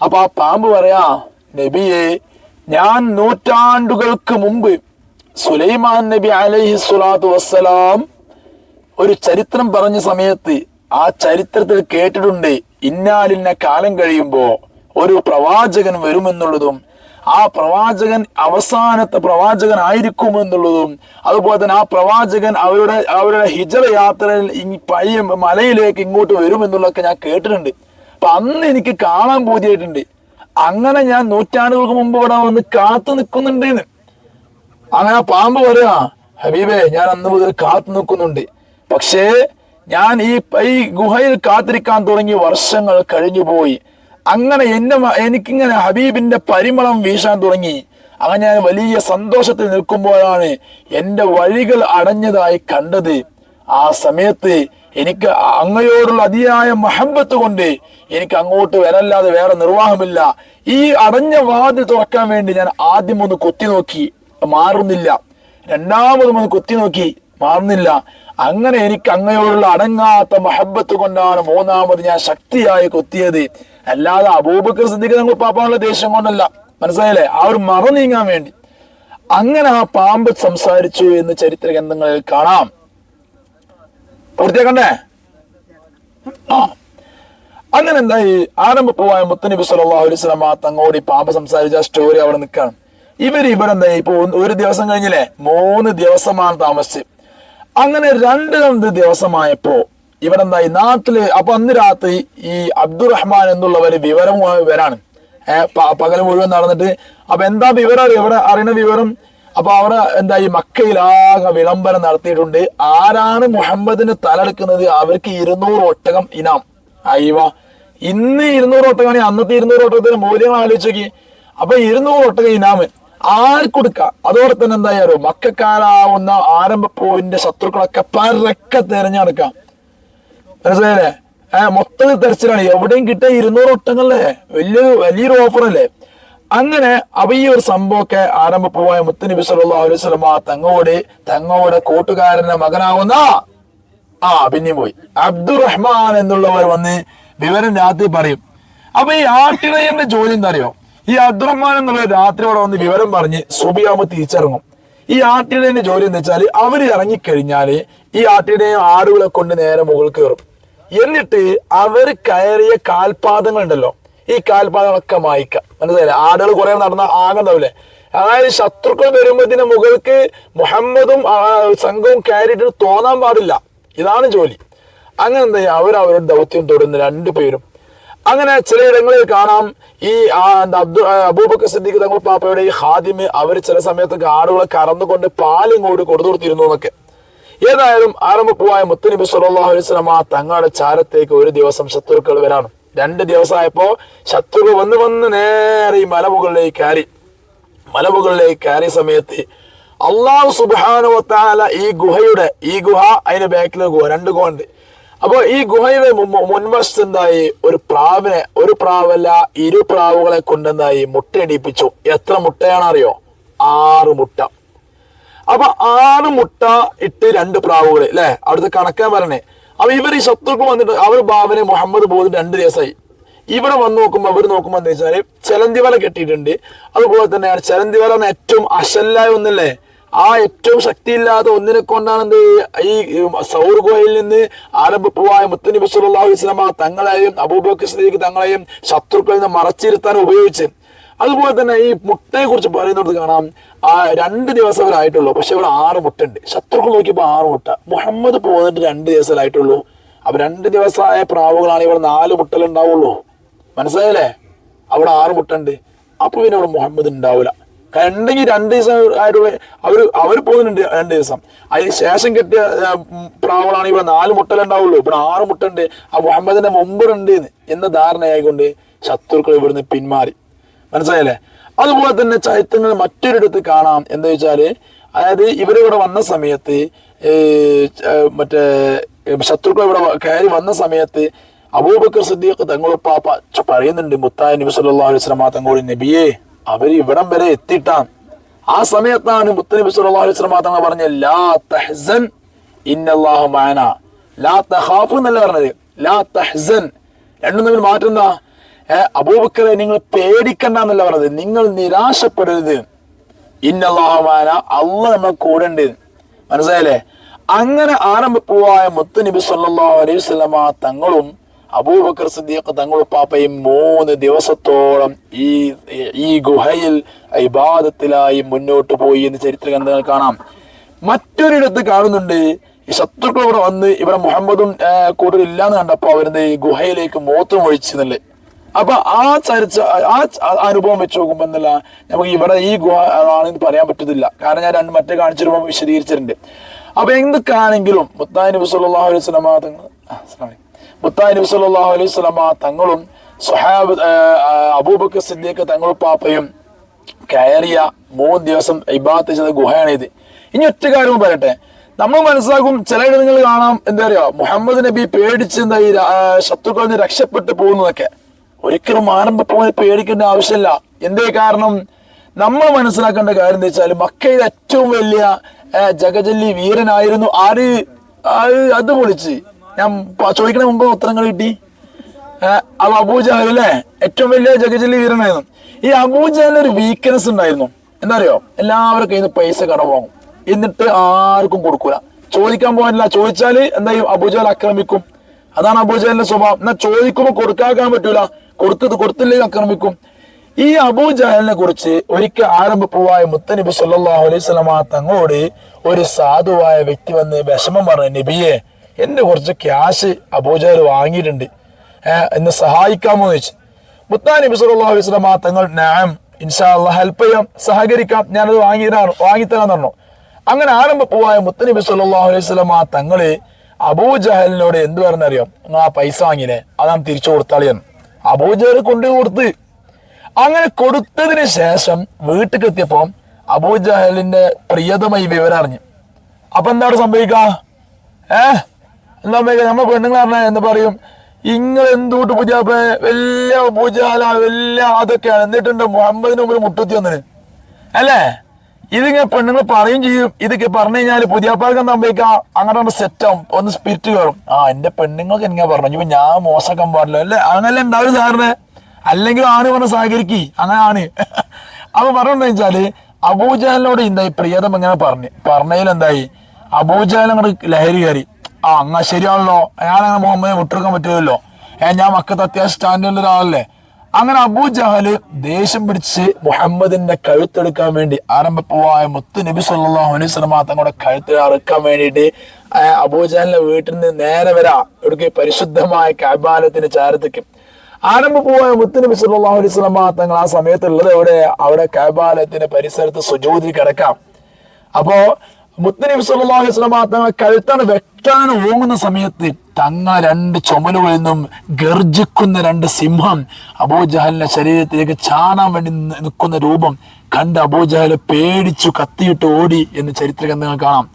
അപ്പൊ ആ പാമ്പ് പറയാ നബിയെ ഞാൻ നൂറ്റാണ്ടുകൾക്ക് മുമ്പ് സുലൈമാൻ നബി അലൈഹി സ്വലാത്തു വസ്സലാം ഒരു ചരിത്രം പറഞ്ഞ സമയത്ത് ആ ചരിത്രത്തിൽ കേട്ടിട്ടുണ്ട് ഇന്നാലിന്ന കാലം കഴിയുമ്പോൾ ഒരു പ്രവാചകൻ വരുമെന്നുള്ളതും ആ പ്രവാചകൻ അവസാനത്തെ പ്രവാചകൻ ആയിരിക്കുമെന്നുള്ളതും അതുപോലെ തന്നെ ആ പ്രവാചകൻ അവരുടെ അവരുടെ ഹിജറ യാത്രയിൽ ഈ പയ്യ മലയിലേക്ക് ഇങ്ങോട്ട് വരുമെന്നുള്ളതൊക്കെ ഞാൻ കേട്ടിട്ടുണ്ട്. അപ്പൊ അന്ന് എനിക്ക് കാണാൻ പൂതിയായിട്ടുണ്ട്. അങ്ങനെ ഞാൻ നൂറ്റാണ്ടുകൾക്ക് മുമ്പ് ഇവിടെ വന്ന് കാത്തു നിൽക്കുന്നുണ്ടെന്ന് അങ്ങനെ പാമ്പ് പറയാ ഹബീബേ ഞാൻ അന്ന് മുതൽ കാത്തു നിൽക്കുന്നുണ്ട്. പക്ഷേ ഞാൻ ഈ ഈ ഗുഹയിൽ കാത്തിരിക്കാൻ തുടങ്ങി വർഷങ്ങൾ കഴിഞ്ഞു പോയി. അങ്ങനെ എന്നെ എനിക്കിങ്ങനെ ഹബീബിന്റെ പരിമളം വീശാൻ തുടങ്ങി. അങ്ങനെ ഞാൻ വലിയ സന്തോഷത്തിൽ നിൽക്കുമ്പോഴാണ് എന്റെ വഴികൾ അടഞ്ഞതായി കണ്ടത്. ആ സമയത്ത് എനിക്ക് അങ്ങയോടുള്ള അതിയായ മഹബത്ത് കൊണ്ട് എനിക്ക് അങ്ങോട്ട് വരല്ലാതെ വേറെ നിർവാഹമില്ല. ഈ അടഞ്ഞ വാതിൽ തുറക്കാൻ വേണ്ടി ഞാൻ ആദ്യം ഒന്ന് കൊത്തി നോക്കി. മാറുന്നില്ല. രണ്ടാമതും ഒന്ന് കുത്തി നോക്കി. മാറുന്നില്ല. അങ്ങനെ എനിക്ക് അങ്ങയോടുള്ള അടങ്ങാത്ത മഹബത്ത് കൊണ്ടാണ് മൂന്നാമത് ഞാൻ ശക്തിയായി കൊത്തിയത്. അല്ലാതെ അബൂബക്കർ സിദ്ദീഖ് നമ്മൾ പാപ്പാനുള്ള ദേഷ്യം കൊണ്ടല്ല. മനസ്സിലായില്ലേ? ആ ഒരു മറ നീങ്ങാൻ വേണ്ടി. അങ്ങനെ ആ പാമ്പ് സംസാരിച്ചു എന്ന് ചരിത്ര ഗ്രന്ഥങ്ങളിൽ കാണാം. പൂർത്തിയാക്കണ്ടേ? ആ. അങ്ങനെ എന്തായി? ആരംഭ പോവായ മുത്തനബി സല്ലല്ലാഹു അലൈഹി തങ്ങോട് പാമ്പ് സംസാരിച്ച സ്റ്റോറി അവിടെ നിൽക്കാണ് ഇവർ ഇവരെന്താ ഇപ്പൊ ഒരു ദിവസം കഴിഞ്ഞില്ലേ? മൂന്ന് ദിവസമാണ് താമസിച്ച്. അങ്ങനെ രണ്ട് രണ്ട് ദിവസമായപ്പോ ഇവരെന്തായി നാട്ടിൽ അപ്പൊ അന്ന് രാത്രി ഈ അബ്ദുറഹ്മാൻ എന്നുള്ളവര് വിവരം വരാണ്. പകൽ മുഴുവൻ നടന്നിട്ട് അപ്പൊ എന്താ വിവരം? ഇവിടെ അറിയുന്ന വിവരം? അപ്പൊ അവിടെ എന്താ ഈ മക്കയിലാകെ വിളംബരം നടത്തിയിട്ടുണ്ട്. ആരാണ് മുഹമ്മദിന് തലെടുക്കുന്നത് അവർക്ക് ഇരുന്നൂറ് ഒട്ടകം ഇനാം. അയ്യവ. ഇന്ന് ഇരുന്നൂറ് ഒട്ടകമാണെങ്കിൽ അന്നത്തെ ഇരുന്നൂറ് ഒട്ടകത്തിന്റെ മൂല്യം ആലോചിച്ചു അപ്പൊ ഇരുന്നൂറ് ഒട്ടകം ഇനാമ് ആർക്കൊടുക്കാം അതോടെ തന്നെ എന്തായാലും ആരംഭ പോയിന്റ് ശത്രുക്കളൊക്കെ പരക്കെ തെരഞ്ഞെടുക്കാം മനസ്സിലായില്ലേ? ഏഹ് മൊത്തത്തിൽ തെരച്ചിലാണ്. എവിടെയും കിട്ടിയ ഇരുന്നൂറ് ഒട്ടങ്ങളല്ലേ വലിയൊരു വലിയൊരു ഓഫർ അല്ലേ അങ്ങനെ അപ്പൊ ഈ ഒരു സംഭവമൊക്കെ ആരംഭപ്പോവായ മുത്തനബി സല്ലല്ലാഹു അലൈഹി വസല്ലമ തങ്ങോട് തങ്ങോടെ കൂട്ടുകാരന്റെ മകനാവുന്ന ആ പിന്നെ പോയി. അബ്ദുറഹ്മാൻ എന്നുള്ളവർ വന്ന് വിവരം രാത്രി പറയും. അപ്പൊ ഈ ആട്ടിടയന്റെ ജോലി എന്താ അറിയോ? ഈ അബ്ദുറഹ്മാൻ എന്നുള്ള രാത്രി അവിടെ വന്ന് വിവരം പറഞ്ഞ് സുബിയാമ തിരിച്ചിറങ്ങും. ഈ ആട്ടിയുടെ ജോലി എന്താ വെച്ചാൽ അവർ ഇറങ്ങിക്കഴിഞ്ഞാൽ ഈ ആട്ടിയുടെയും ആടുകളെ കൊണ്ട് നേരെ മുകളിൽ കയറും. എന്നിട്ട് അവർ കയറിയ കാൽപാദങ്ങൾ ഉണ്ടല്ലോ ഈ കാൽപാദങ്ങളൊക്കെ മായ്ക്കാം. മനസ്സിലായില്ലേ? ആടുകൾ കുറെ നടന്ന ആകണ്ടാവില്ലേ അതായത് ശത്രുക്കൾ വരുമ്പോഴത്തിന് മുകൾക്ക് മുഹമ്മദും സംഘവും കയറിയിട്ട് തോന്നാൻ പാടില്ല. ഇതാണ് ജോലി. അങ്ങനെ എന്താ അവർ അവരുടെ ദൗത്യം തുടരുന്നു രണ്ടുപേരും അങ്ങനെ ചിലയിടങ്ങളിൽ കാണാം ഈ അബ്ദു അബൂബക്കർ സിദ്ദീഖ് തങ്ങൾ പാപ്പയുടെ ഈ ഹാദിമ് അവർ ചില സമയത്തൊക്കെ ആടുകളെ കറന്നുകൊണ്ട് പാലും കൂടി കൊടുത്തു കൊടുത്തിരുന്നു എന്നൊക്കെ. ഏതായാലും ആരംഭപ്പുവായ മുത്തനബി സല്ലല്ലാഹു അലൈഹി ആ തങ്ങളുടെ ചാരത്തേക്ക് ഒരു ദിവസം ശത്രുക്കൾ വരാണ്. രണ്ട് ദിവസമായപ്പോ ശത്രുക്കൾ വന്ന് വന്ന് നേരെ ഈ മലമുകളിലേക്ക് കയറി. മലമുകളിലേക്ക് കയറിയ സമയത്ത് അള്ളാഹു സുബാനുവത്താല ഈ ഗുഹയുടെ ഈ ഗുഹ അതിന്റെ ബാക്കിലെ ഗുഹ രണ്ട് ഗുഹ ഉണ്ട്. അപ്പൊ ഈ ഗുഹയുടെ മുൻവശത്ത് എന്തായി ഒരു പ്രാവിനെ ഒരു പ്രാവല്ല ഇരു പ്രാവുകളെ കൊണ്ടെന്തായി? മുട്ടയടിപ്പിച്ചു. എത്ര മുട്ടയാണ് അറിയോ ആറ് മുട്ട. അപ്പൊ ആറ് മുട്ട ഇട്ട് രണ്ട് പ്രാവുകൾ അല്ലെ അവിടുത്തെ കണക്കാൻ പറഞ്ഞേ അപ്പൊ ഇവർ ഈ ശത്രുക്കൾ വന്നിട്ട് അവർ ബാബനെ മുഹമ്മദ് പോകുന്നത് രണ്ട് ദിവസമായി. ഇവിടെ വന്ന് നോക്കുമ്പോൾ അവർ നോക്കുമ്പോൾ എന്താ വെച്ചാൽ ചെലന്തിവല കെട്ടിയിട്ടുണ്ട്. അതുപോലെ തന്നെയാണ് ചെലന്തിവല ഏറ്റവും അശല്ലായ ഒന്നല്ലേ? ആ ഏറ്റവും ശക്തിയില്ലാത്ത ഒന്നിനെ കൊണ്ടാണ് എന്ത് ഈ സൗർ ഗോയിൽ നിന്ന് ആരംഭപ്പുവായ മുത്തനബി സല്ലല്ലാഹു ഇസ്ലാമ തങ്ങളെയും അബൂബക്കർ തങ്ങളെയും ശത്രുക്കളിൽ നിന്ന് മറച്ചിരുത്താൻ ഉപയോഗിച്ച്. അതുപോലെ തന്നെ ഈ മുട്ടയെ കുറിച്ച് പറയുന്നത് കാണാം. ആ രണ്ട് ദിവസങ്ങളായിട്ടുള്ളൂ പക്ഷെ ഇവിടെ ആറ് മുട്ട ഉണ്ട് ശത്രുക്കൾ നോക്കിയപ്പോൾ ആറ് മുട്ട. മുഹമ്മദ് പോകുന്നിട്ട് രണ്ട് ദിവസമായിട്ടുള്ളൂ അപ്പൊ രണ്ട് ദിവസമായ പ്രാവുകളാണ് ഇവിടെ നാല് മുട്ടലുണ്ടാവുള്ളൂ മനസ്സിലായില്ലേ? അവിടെ ആറ് മുട്ടുണ്ട്. അപ്പൊ പിന്നെ അവിടെ മുഹമ്മദ് ഉണ്ടാവില്ല. ഉണ്ടെങ്കിൽ രണ്ട് ദിവസം ആയിട്ടുള്ള അവർ അവർ പോകുന്നുണ്ട് രണ്ട് ദിവസം. അതിന് ശേഷം കെട്ടിയ പ്രാവളാണ് ഇവിടെ നാല് മുട്ടൽ ഉണ്ടാവുള്ളൂ. ഇവിടെ ആറ് മുട്ട ഉണ്ട് ആ മുഹമ്മദിന്റെ മുമ്പുണ്ട് എന്ന ധാരണയായിക്കൊണ്ട് ശത്രുക്കൾ ഇവിടുന്ന് പിന്മാറി. മനസ്സിലായല്ലേ? അതുപോലെ തന്നെ ചൈത്യങ്ങൾ മറ്റൊരിടത്ത് കാണാം. എന്ന് വെച്ചാൽ അതായത് ഇവരിവിടെ വന്ന സമയത്ത് മറ്റേ ശത്രുക്കൾ ഇവിടെ കയറി വന്ന സമയത്ത് അബൂബക്കർ സിദ്ദീഖ് തങ്ങളുടെ പാപ്പ പറയുന്നുണ്ട് മുത്തായ നബി സല്ലല്ലാഹു അലൈഹി വസല്ലം തങ്ങളോട് നബിയെ അവർ ഇവിടം വരെ എത്തിയിട്ടാണ്. ആ സമയത്താണ് മുത്തനബി സല്ലല്ലാഹു അലൈഹി വസല്ലമ തങ്ങൾ പറഞ്ഞ ലാ തഹ്സൻ ഇന്നല്ലാഹു മാന. ലാ തഹാഫ് എന്നല്ല പറഞ്ഞത്. ലാ തഹ്സൻ. രണ്ടും തമ്മിൽ മാറ്റം എന്താ? അബൂബക്കറെ നിങ്ങൾ പേടിക്കണ്ട എന്നല്ല പറഞ്ഞത്. നിങ്ങൾ നിരാശപ്പെടരുത്. ഇന്നല്ലാഹുമാന അള്ള നമ്മൾ കൂടെ ഉണ്ട്. മനസ്സിലായില്ലേ? അങ്ങനെ ആരംഭപ്പൂവായ മുത്തു നബി സല്ലല്ലാഹു അലൈഹി വസല്ലമ തങ്ങളും അബൂബക്കർ സിദ്ദീഖ് തങ്ങളുടെ പാപ്പയും മൂന്ന് ദിവസത്തോളം ഈ ഈ ഗുഹയിൽ ഇബാദത്തിലായി മുന്നോട്ട് പോയി എന്ന് ചരിത്ര ഗ്രന്ഥങ്ങൾ കാണാം. മറ്റൊരിടത്ത് കാണുന്നുണ്ട് ഈ ശത്രുക്കൾ ഇവിടെ വന്ന് ഇവിടെ മുഹമ്മദും കൂടുതൽ ഇല്ലാന്ന് കണ്ടപ്പോ അവരുടെ ഈ ഗുഹയിലേക്ക് മൂത്രം ഒഴിച്ചെന്നല്ലേ അപ്പൊ ആ ചരിച്ച ആ അനുഭവം വെച്ച് നോക്കുമ്പോ എന്നല്ല നമുക്ക് ഇവിടെ ഈ ഗുഹ ആണെന്ന് പറയാൻ പറ്റത്തില്ല. കാരണം ഞാൻ രണ്ട് മറ്റേ കാണിച്ചിരുമ്പോൾ വിശദീകരിച്ചിട്ടുണ്ട്. അപ്പൊ എന്തൊക്കെയാണെങ്കിലും മുത്തായി നബി സല്ലല്ലാഹു അലൈഹി വസല്ലം തങ്ങൾ അലൈക്കും. സല്ലാഹു അലൈഹി സ്വലാമ തങ്ങളും സുഹാബ് അബൂബക്കർ സിദ്ദീഖ് തങ്ങളും പാപ്പയും കയറിയ മൂന്ന് ദിവസം ഇബാത്ത് ചെയ്ത ഗുഹയാണിത് ഇനി ഒറ്റ കാര്യം പറയട്ടെ. നമ്മൾ മനസ്സിലാക്കും ചില നിങ്ങൾ കാണാം എന്താ പറയുക മുഹമ്മദ് നബി പേടിച്ച് എന്താ ഈ ശത്രുക്കളിൽ നിന്ന് രക്ഷപ്പെട്ടു പോകുന്നതൊക്കെ. ഒരിക്കലും ആരംഭപ്പോനെ പേടിക്കേണ്ട ആവശ്യമില്ല. എന്തേ കാരണം? നമ്മൾ മനസ്സിലാക്കേണ്ട കാര്യം എന്താ വെച്ചാൽ മക്കയിൽ ഏറ്റവും വലിയ ജഗജല്ലി വീരനായിരുന്നു ആര്? അത് പൊളിച്ച്. ഞാൻ ചോദിക്കണ മുമ്പ് ഉത്തരങ്ങൾ കിട്ടി. അത് അബൂജഹൽ അല്ലേ? ഏറ്റവും വലിയ ജഗജലി വീരനായിരുന്നു. ഈ അബൂജഹലിന് ഒരു വീക്ക്നെസ് ഉണ്ടായിരുന്നു. എന്താ അറിയോ? കയ്യിൽ നിന്ന് പൈസ കടം വാങ്ങും. എന്നിട്ട് ആർക്കും കൊടുക്കൂല. ചോദിക്കാൻ പോകാനില്ല. ചോദിച്ചാൽ എന്താ ചെയ്യും അബൂജഹൽ ആക്രമിക്കും? അതാണ് അബൂജഹലിന്റെ സ്വഭാവം. എന്നാ ചോദിക്കുമ്പോൾ കൊടുക്കാക്കാൻ പറ്റൂല. കൊടുത്തത് കൊടുത്തില്ലെങ്കിൽ ആക്രമിക്കും. ഈ അബൂജഹലിനെ കുറിച്ച് ഒരിക്കൽ ആരംഭപ്പുവായ മുത്തനബി സല്ലല്ലാഹു അലൈഹി വസല്ലമ തങ്ങളോട് ഒരു സാധുവായ വ്യക്തി വന്ന് വിഷമം പറഞ്ഞു നബിയെ എന്റെ കുറച്ച് ക്യാഷ് അബൂജഹൽ വാങ്ങിയിട്ടുണ്ട്. ഏഹ് എന്നെ സഹായിക്കാമോ എന്ന് ചോദിച്ചു. മുത്താൻ നബി സല്ലല്ലാഹു അലൈഹി തങ്ങൾ നാം അല്ലാഹ് ഹെൽപ്പ് ചെയ്യാം സഹകരിക്കാം ഞാനത് വാങ്ങിത്തരാ വാങ്ങിത്തരാന്ന് പറഞ്ഞു. അങ്ങനെ ആരംഭപ്പൂവായ മുത്തനബി സല്ലല്ലാഹു അലൈഹി വസല്ലം തങ്ങൾ അബൂജഹലിനോട് എന്ത് പറഞ്ഞറിയോ നിങ്ങൾ ആ പൈസ വാങ്ങിനെ അതാണ് തിരിച്ചു കൊടുത്താളിയെന്ന് അബൂജഹൽ കൊണ്ടു കൊടുത്ത്. അങ്ങനെ കൊടുത്തതിന് ശേഷം വീട്ടിൽ എത്തിയപ്പോൾ അബൂജഹലിന്റെ പ്രിയതമ ഈ വിവരം അറിഞ്ഞു. അപ്പൊ എന്താണ് സംഭവിക്കുക? ഏ നമ്മൾ നമ്മ പെണ്ണുങ്ങൾ പറഞ്ഞാൽ എന്താ പറയും. ഇങ്ങൾ എന്തുകൊണ്ട് പൂജ വലിയ പൂജാല വലിയ അതൊക്കെയാണ്. എന്നിട്ടുണ്ട് മുഹമ്മദിന് മുമ്പിൽ മുട്ടുത്തി വന്നിന്? അല്ലേ? ഇതിങ്ങനെ പെണ്ണുങ്ങൾ പറയും ചെയ്യും. ഇതൊക്കെ പറഞ്ഞു കഴിഞ്ഞാൽ എന്താ സംഭവിക്കാം? അങ്ങനെ സെറ്റ് ആവും. ഒന്ന് സ്പിരിറ്റ് കയറും ആ എന്റെ പെണ്ണുങ്ങൾക്ക് എങ്ങനെ പറഞ്ഞു. ഇപ്പൊ ഞാൻ മോശക്കാൻ പാടില്ല. അല്ലേ? അങ്ങനെ ഉണ്ടാവും സാറിന്? അല്ലെങ്കിൽ ആണ് പറഞ്ഞ സഹകരിക്കി. അങ്ങനെ ആണ്. അപ്പൊ പറഞ്ഞെന്ന് വെച്ചാൽ അബൂജാലിനോട് എന്തായി? പ്രിയതം ഇങ്ങനെ പറഞ്ഞു. പറഞ്ഞതിൽ എന്തായി അബൂജാൽ അങ്ങോട്ട് ലഹരി കയറി. ആ എന്നാ ശരിയാണല്ലോ. അയാളങ്ങനെ മുഹമ്മദിനെ വിട്ടെടുക്കാൻ പറ്റുമല്ലോ ഏ ഞാൻ മക്കത്ത് അത്യാവശ്യം സ്റ്റാൻഡേർഡിൽ ഒരാളല്ലേ. അങ്ങനെ അബൂ ജഹൽ ദേഷ്യം പിടിച്ച് മുഹമ്മദിന്റെ കഴുത്തെടുക്കാൻ വേണ്ടി ആരംഭപ്പൂവായ മുത്ത് നബി സല്ലല്ലാഹു അലൈഹി കൂടെ തങ്ങളുടെ കഴുത്ത് അറുക്കാൻ വേണ്ടിയിട്ട് അബൂ ജഹലിന്റെ വീട്ടിൽ നിന്ന് നേരെ വരാ. ഇവിടേക്ക് പരിശുദ്ധമായ കാബാലത്തിന്റെ ചാരത്തേക്ക്. ആരംഭപ്പൂവായ മുത്ത് നബി സല്ലല്ലാഹു അലൈഹി വസല്ലം തങ്ങൾ ആ സമയത്തുള്ളത് എവിടെ? അവിടെ കാബാലത്തിന്റെ പരിസരത്ത് സുജൂതിൽ കിടക്കാം. അപ്പോ മുത്തനബി സല്ലല്ലാഹു അലൈഹി വസല്ലം തങ്ങൾ കഴുത്താണ് വെട്ടാൻ ഓങ്ങുന്ന സമയത്ത് തങ്ങ രണ്ട് ചുമലുകളിൽ നിന്നും ഗർജിക്കുന്ന രണ്ട് സിംഹം അബൂജഹലിന്റെ ശരീരത്തിലേക്ക് ചാടാൻ വേണ്ടി നിൽക്കുന്ന രൂപം കണ്ട് അബൂജഹൽ പേടിച്ചു കത്തിയിട്ട് ഓടി എന്ന് ചരിത്ര ഗ്രന്ഥങ്ങൾ കാണാം.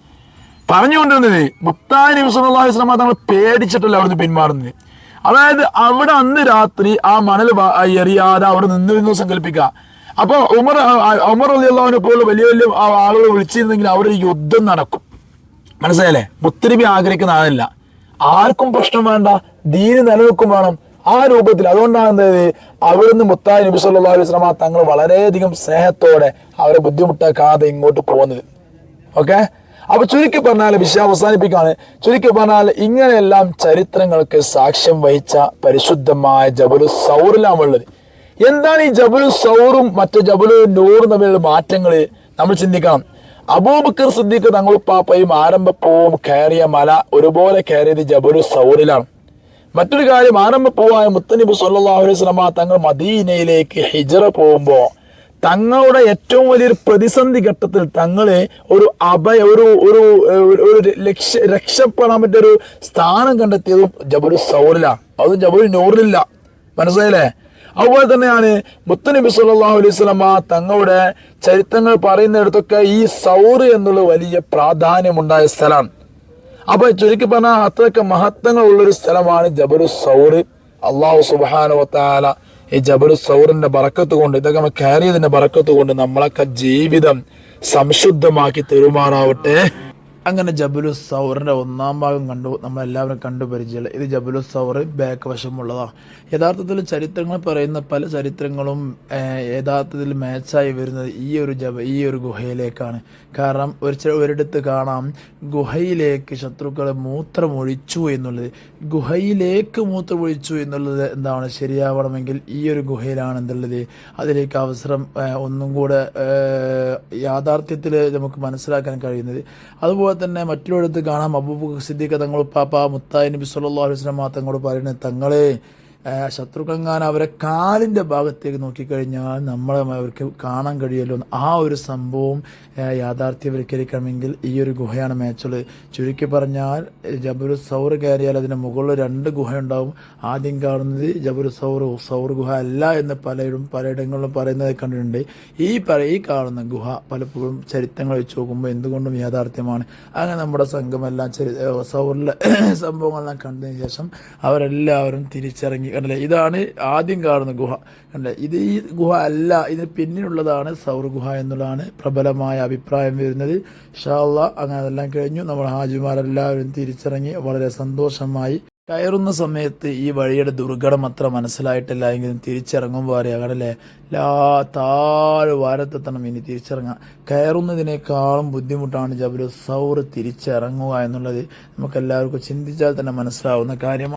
പറഞ്ഞുകൊണ്ടിരുന്നത് മുത്തായി നബി സല്ലല്ലാഹു അലൈഹി വസല്ലം തങ്ങൾ പേടിച്ചിട്ടല്ല അവിടുന്ന് പിന്മാറുന്നത്? അതായത് അവിടെ അന്ന് രാത്രി ആ മണൽ എറിയാതെ അവിടെ നിന്നിരുന്നു സങ്കല്പിക്കുക. അപ്പൊ ഉമർ ഉമർ അലിയുള്ളവനെ പോലുള്ള വലിയ വലിയ ആളുകൾ വിളിച്ചിരുന്നെങ്കിൽ അവിടെ യുദ്ധം നടക്കും. മനസ്സിലായല്ലേ? മുത്തരിബി ആഗ്രഹിക്കുന്ന ആളല്ല. ആർക്കും പ്രശ്നം വേണ്ട ദീന് നിലനിൽക്കും വേണം. ആ രൂപത്തിൽ അതുകൊണ്ടാണ് എന്തായത് അവിടുന്ന് മുത്തായി നബി സല്ലാ അലൈഹി വസല്ലം തങ്ങൾ വളരെയധികം സ്നേഹത്തോടെ അവരെ ബുദ്ധിമുട്ടാക്കാതെ ഇങ്ങോട്ട് പോകുന്നത്. ഓക്കെ? അപ്പൊ ചുരുക്കി പറഞ്ഞാൽ വിശ അവസാനിപ്പിക്കുകയാണ്. ചുരുക്കി പറഞ്ഞാൽ ഇങ്ങനെയെല്ലാം ചരിത്രങ്ങൾക്ക് സാക്ഷ്യം വഹിച്ച പരിശുദ്ധമായ ജബലു സൗറിലാണുള്ളത് എന്താണ് ഈ ജബലു സൗറും മറ്റു ജബലു നൂറും തമ്മിലുള്ള മാറ്റങ്ങൾ നമ്മൾ ചിന്തിക്കണം. അബൂബക്കർ സിദ്ദീഖ് തങ്ങൾ പാപ്പയും ആരംഭപ്പൂവും കയറിയ മല ഒരുപോലെ കയറിയത് ജബലു സൗറിലാണ്. മറ്റൊരു കാര്യം ആരംഭപ്പൂവായ മുത്തനിബ് സല്ലാഹു അലൈഹി സ്വലമ തങ്ങൾ മദീനയിലേക്ക് ഹിജറ പോകുമ്പോൾ തങ്ങളുടെ ഏറ്റവും വലിയൊരു പ്രതിസന്ധി ഘട്ടത്തിൽ തങ്ങളെ ഒരു അഭയ ഒരു ഒരു ഒരു- ലക്ഷ്യ രക്ഷപ്പെടാൻ പറ്റിയ ഒരു സ്ഥാനം കണ്ടെത്തിയതും ജബലു സൗറിലാണ്. അതും ജബലു നൂറിലില്ല. മനസ്സിലായില്ലേ? അതുപോലെ തന്നെയാണ് മുത്തനബി സല്ലല്ലാഹു അലൈഹി വസല്ലമ തങ്ങളുടെ ചരിത്രങ്ങൾ പറയുന്നിടത്തൊക്കെ ഈ സൗറ് എന്നുള്ള വലിയ പ്രാധാന്യമുണ്ടായ സ്ഥലമാണ് അപ്പൊ ചുരുക്കി പറഞ്ഞാൽ അത്രയൊക്കെ മഹത്വങ്ങൾ ഉള്ളൊരു സ്ഥലമാണ് ജബലു സൗറ്. അള്ളാഹു സുബാനുവത്താല താല ഈ ജബറു സൗറിന്റെ ബറക്കത്ത് കൊണ്ട് ഇതൊക്കെ നമ്മൾ കയറിയതിന്റെ ബറക്കത്ത് കൊണ്ട് നമ്മളൊക്കെ ജീവിതം സംശുദ്ധമാക്കി തെരുമാറാവട്ടെ. അങ്ങനെ ജബലു സൗറിന്റെ ഒന്നാം ഭാഗം കണ്ടു നമ്മളെല്ലാവരും കണ്ടു പരിചയമുള്ള ഇത് ജബലു സൗർ ബാക്ക് വശമുള്ളതാണ് യഥാർത്ഥത്തിൽ ചരിത്രങ്ങൾ പറയുന്ന പല ചരിത്രങ്ങളും യഥാർത്ഥത്തിൽ മാച്ചായി വരുന്നത് ഈ ഒരു ജബ ഈ ഒരു ഗുഹയിലേക്കാണ്. കാരണം ഒരു ഒരിടത്ത് കാണാം ഗുഹയിലേക്ക് ശത്രുക്കൾ മൂത്രമൊഴിച്ചു എന്നുള്ളത്. ഗുഹയിലേക്ക് മൂത്രമൊഴിച്ചു എന്നുള്ളത് എന്താണ്? ശരിയാവണമെങ്കിൽ ഈ ഒരു ഗുഹയിലാണ് എന്നുള്ളത് അതിലേക്ക് അവസരം ഒന്നും കൂടെ യാഥാർത്ഥ്യത്തിൽ നമുക്ക് മനസ്സിലാക്കാൻ കഴിയുന്നത്. അതുപോലെ തന്നെ മറ്റൊരിടത്ത് കാണാം. അബൂബക്കർ സിദ്ദീഖ് തങ്ങൾ പാപ്പ മുത്തായി നബി സല്ലല്ലാഹു അലൈഹി വസല്ലം തങ്ങളോട് പറയുന്നത് തങ്ങളെ ഏഹ്, അവരെ കാലിന്റെ ഭാഗത്തേക്ക് നോക്കിക്കഴിഞ്ഞാൽ നമ്മളെ അവർക്ക് കാണാൻ കഴിയുമല്ലോ ആ ഒരു സംഭവം യാഥാർത്ഥ്യവൽക്കരിക്കണമെങ്കിൽ ഈ ഒരു ഗുഹയാണ് മേച്ചുള്ളത് ചുരുക്കി പറഞ്ഞാൽ ജബുൽ സൗർ കയറിയാൽ അതിന് മുകളിൽ രണ്ട് ഗുഹയുണ്ടാവും. ആദ്യം കാണുന്നത് ജബുൽ സൗർ സൗർ ഗുഹ അല്ല എന്ന് പലരും പലയിടങ്ങളിലും പറയുന്നത് കണ്ടിട്ടുണ്ട്. ഈ ഈ കാണുന്ന ഗുഹ പലപ്പോഴും ചരിത്രങ്ങൾ വെച്ച് നോക്കുമ്പോൾ എന്തുകൊണ്ടും യാഥാർത്ഥ്യമാണ്. അങ്ങനെ നമ്മുടെ സംഘമെല്ലാം ചരി സൗറിലെ സംഭവങ്ങളെല്ലാം കണ്ടതിന് ശേഷം അവരെല്ലാവരും തിരിച്ചിറങ്ങി. കണ്ടില്ലേ? ഇതാണ് ആദ്യം കാണുന്ന ഗുഹ. കണ്ടില്ലേ? ഇത് ഈ ഗുഹ അല്ല ഇതിന് പിന്നിലുള്ളതാണ് സൗർ ഗുഹ എന്നുള്ളതാണ് പ്രബലമായ അഭിപ്രായം വരുന്നത്. ഷാള്ള അങ്ങനെ അതെല്ലാം കഴിഞ്ഞു. നമ്മൾ ഹാജിമാരെല്ലാവരും തിരിച്ചിറങ്ങി വളരെ സന്തോഷമായി. കയറുന്ന സമയത്ത് ഈ വഴിയുടെ ദുർഘടം അത്ര മനസ്സിലായിട്ടില്ല എങ്കിലും തിരിച്ചിറങ്ങുമ്പോൾ അറിയാം. കടല്ലേ ലാ താഴെ വാരത്തെത്തണം ഇനി തിരിച്ചിറങ്ങാം കയറുന്നതിനേക്കാളും ബുദ്ധിമുട്ടാണ് ജബലു സൗർ തിരിച്ചിറങ്ങുക എന്നുള്ളത്. നമുക്കെല്ലാവർക്കും ചിന്തിച്ചാൽ തന്നെ മനസ്സിലാവുന്ന കാര്യമാണ്.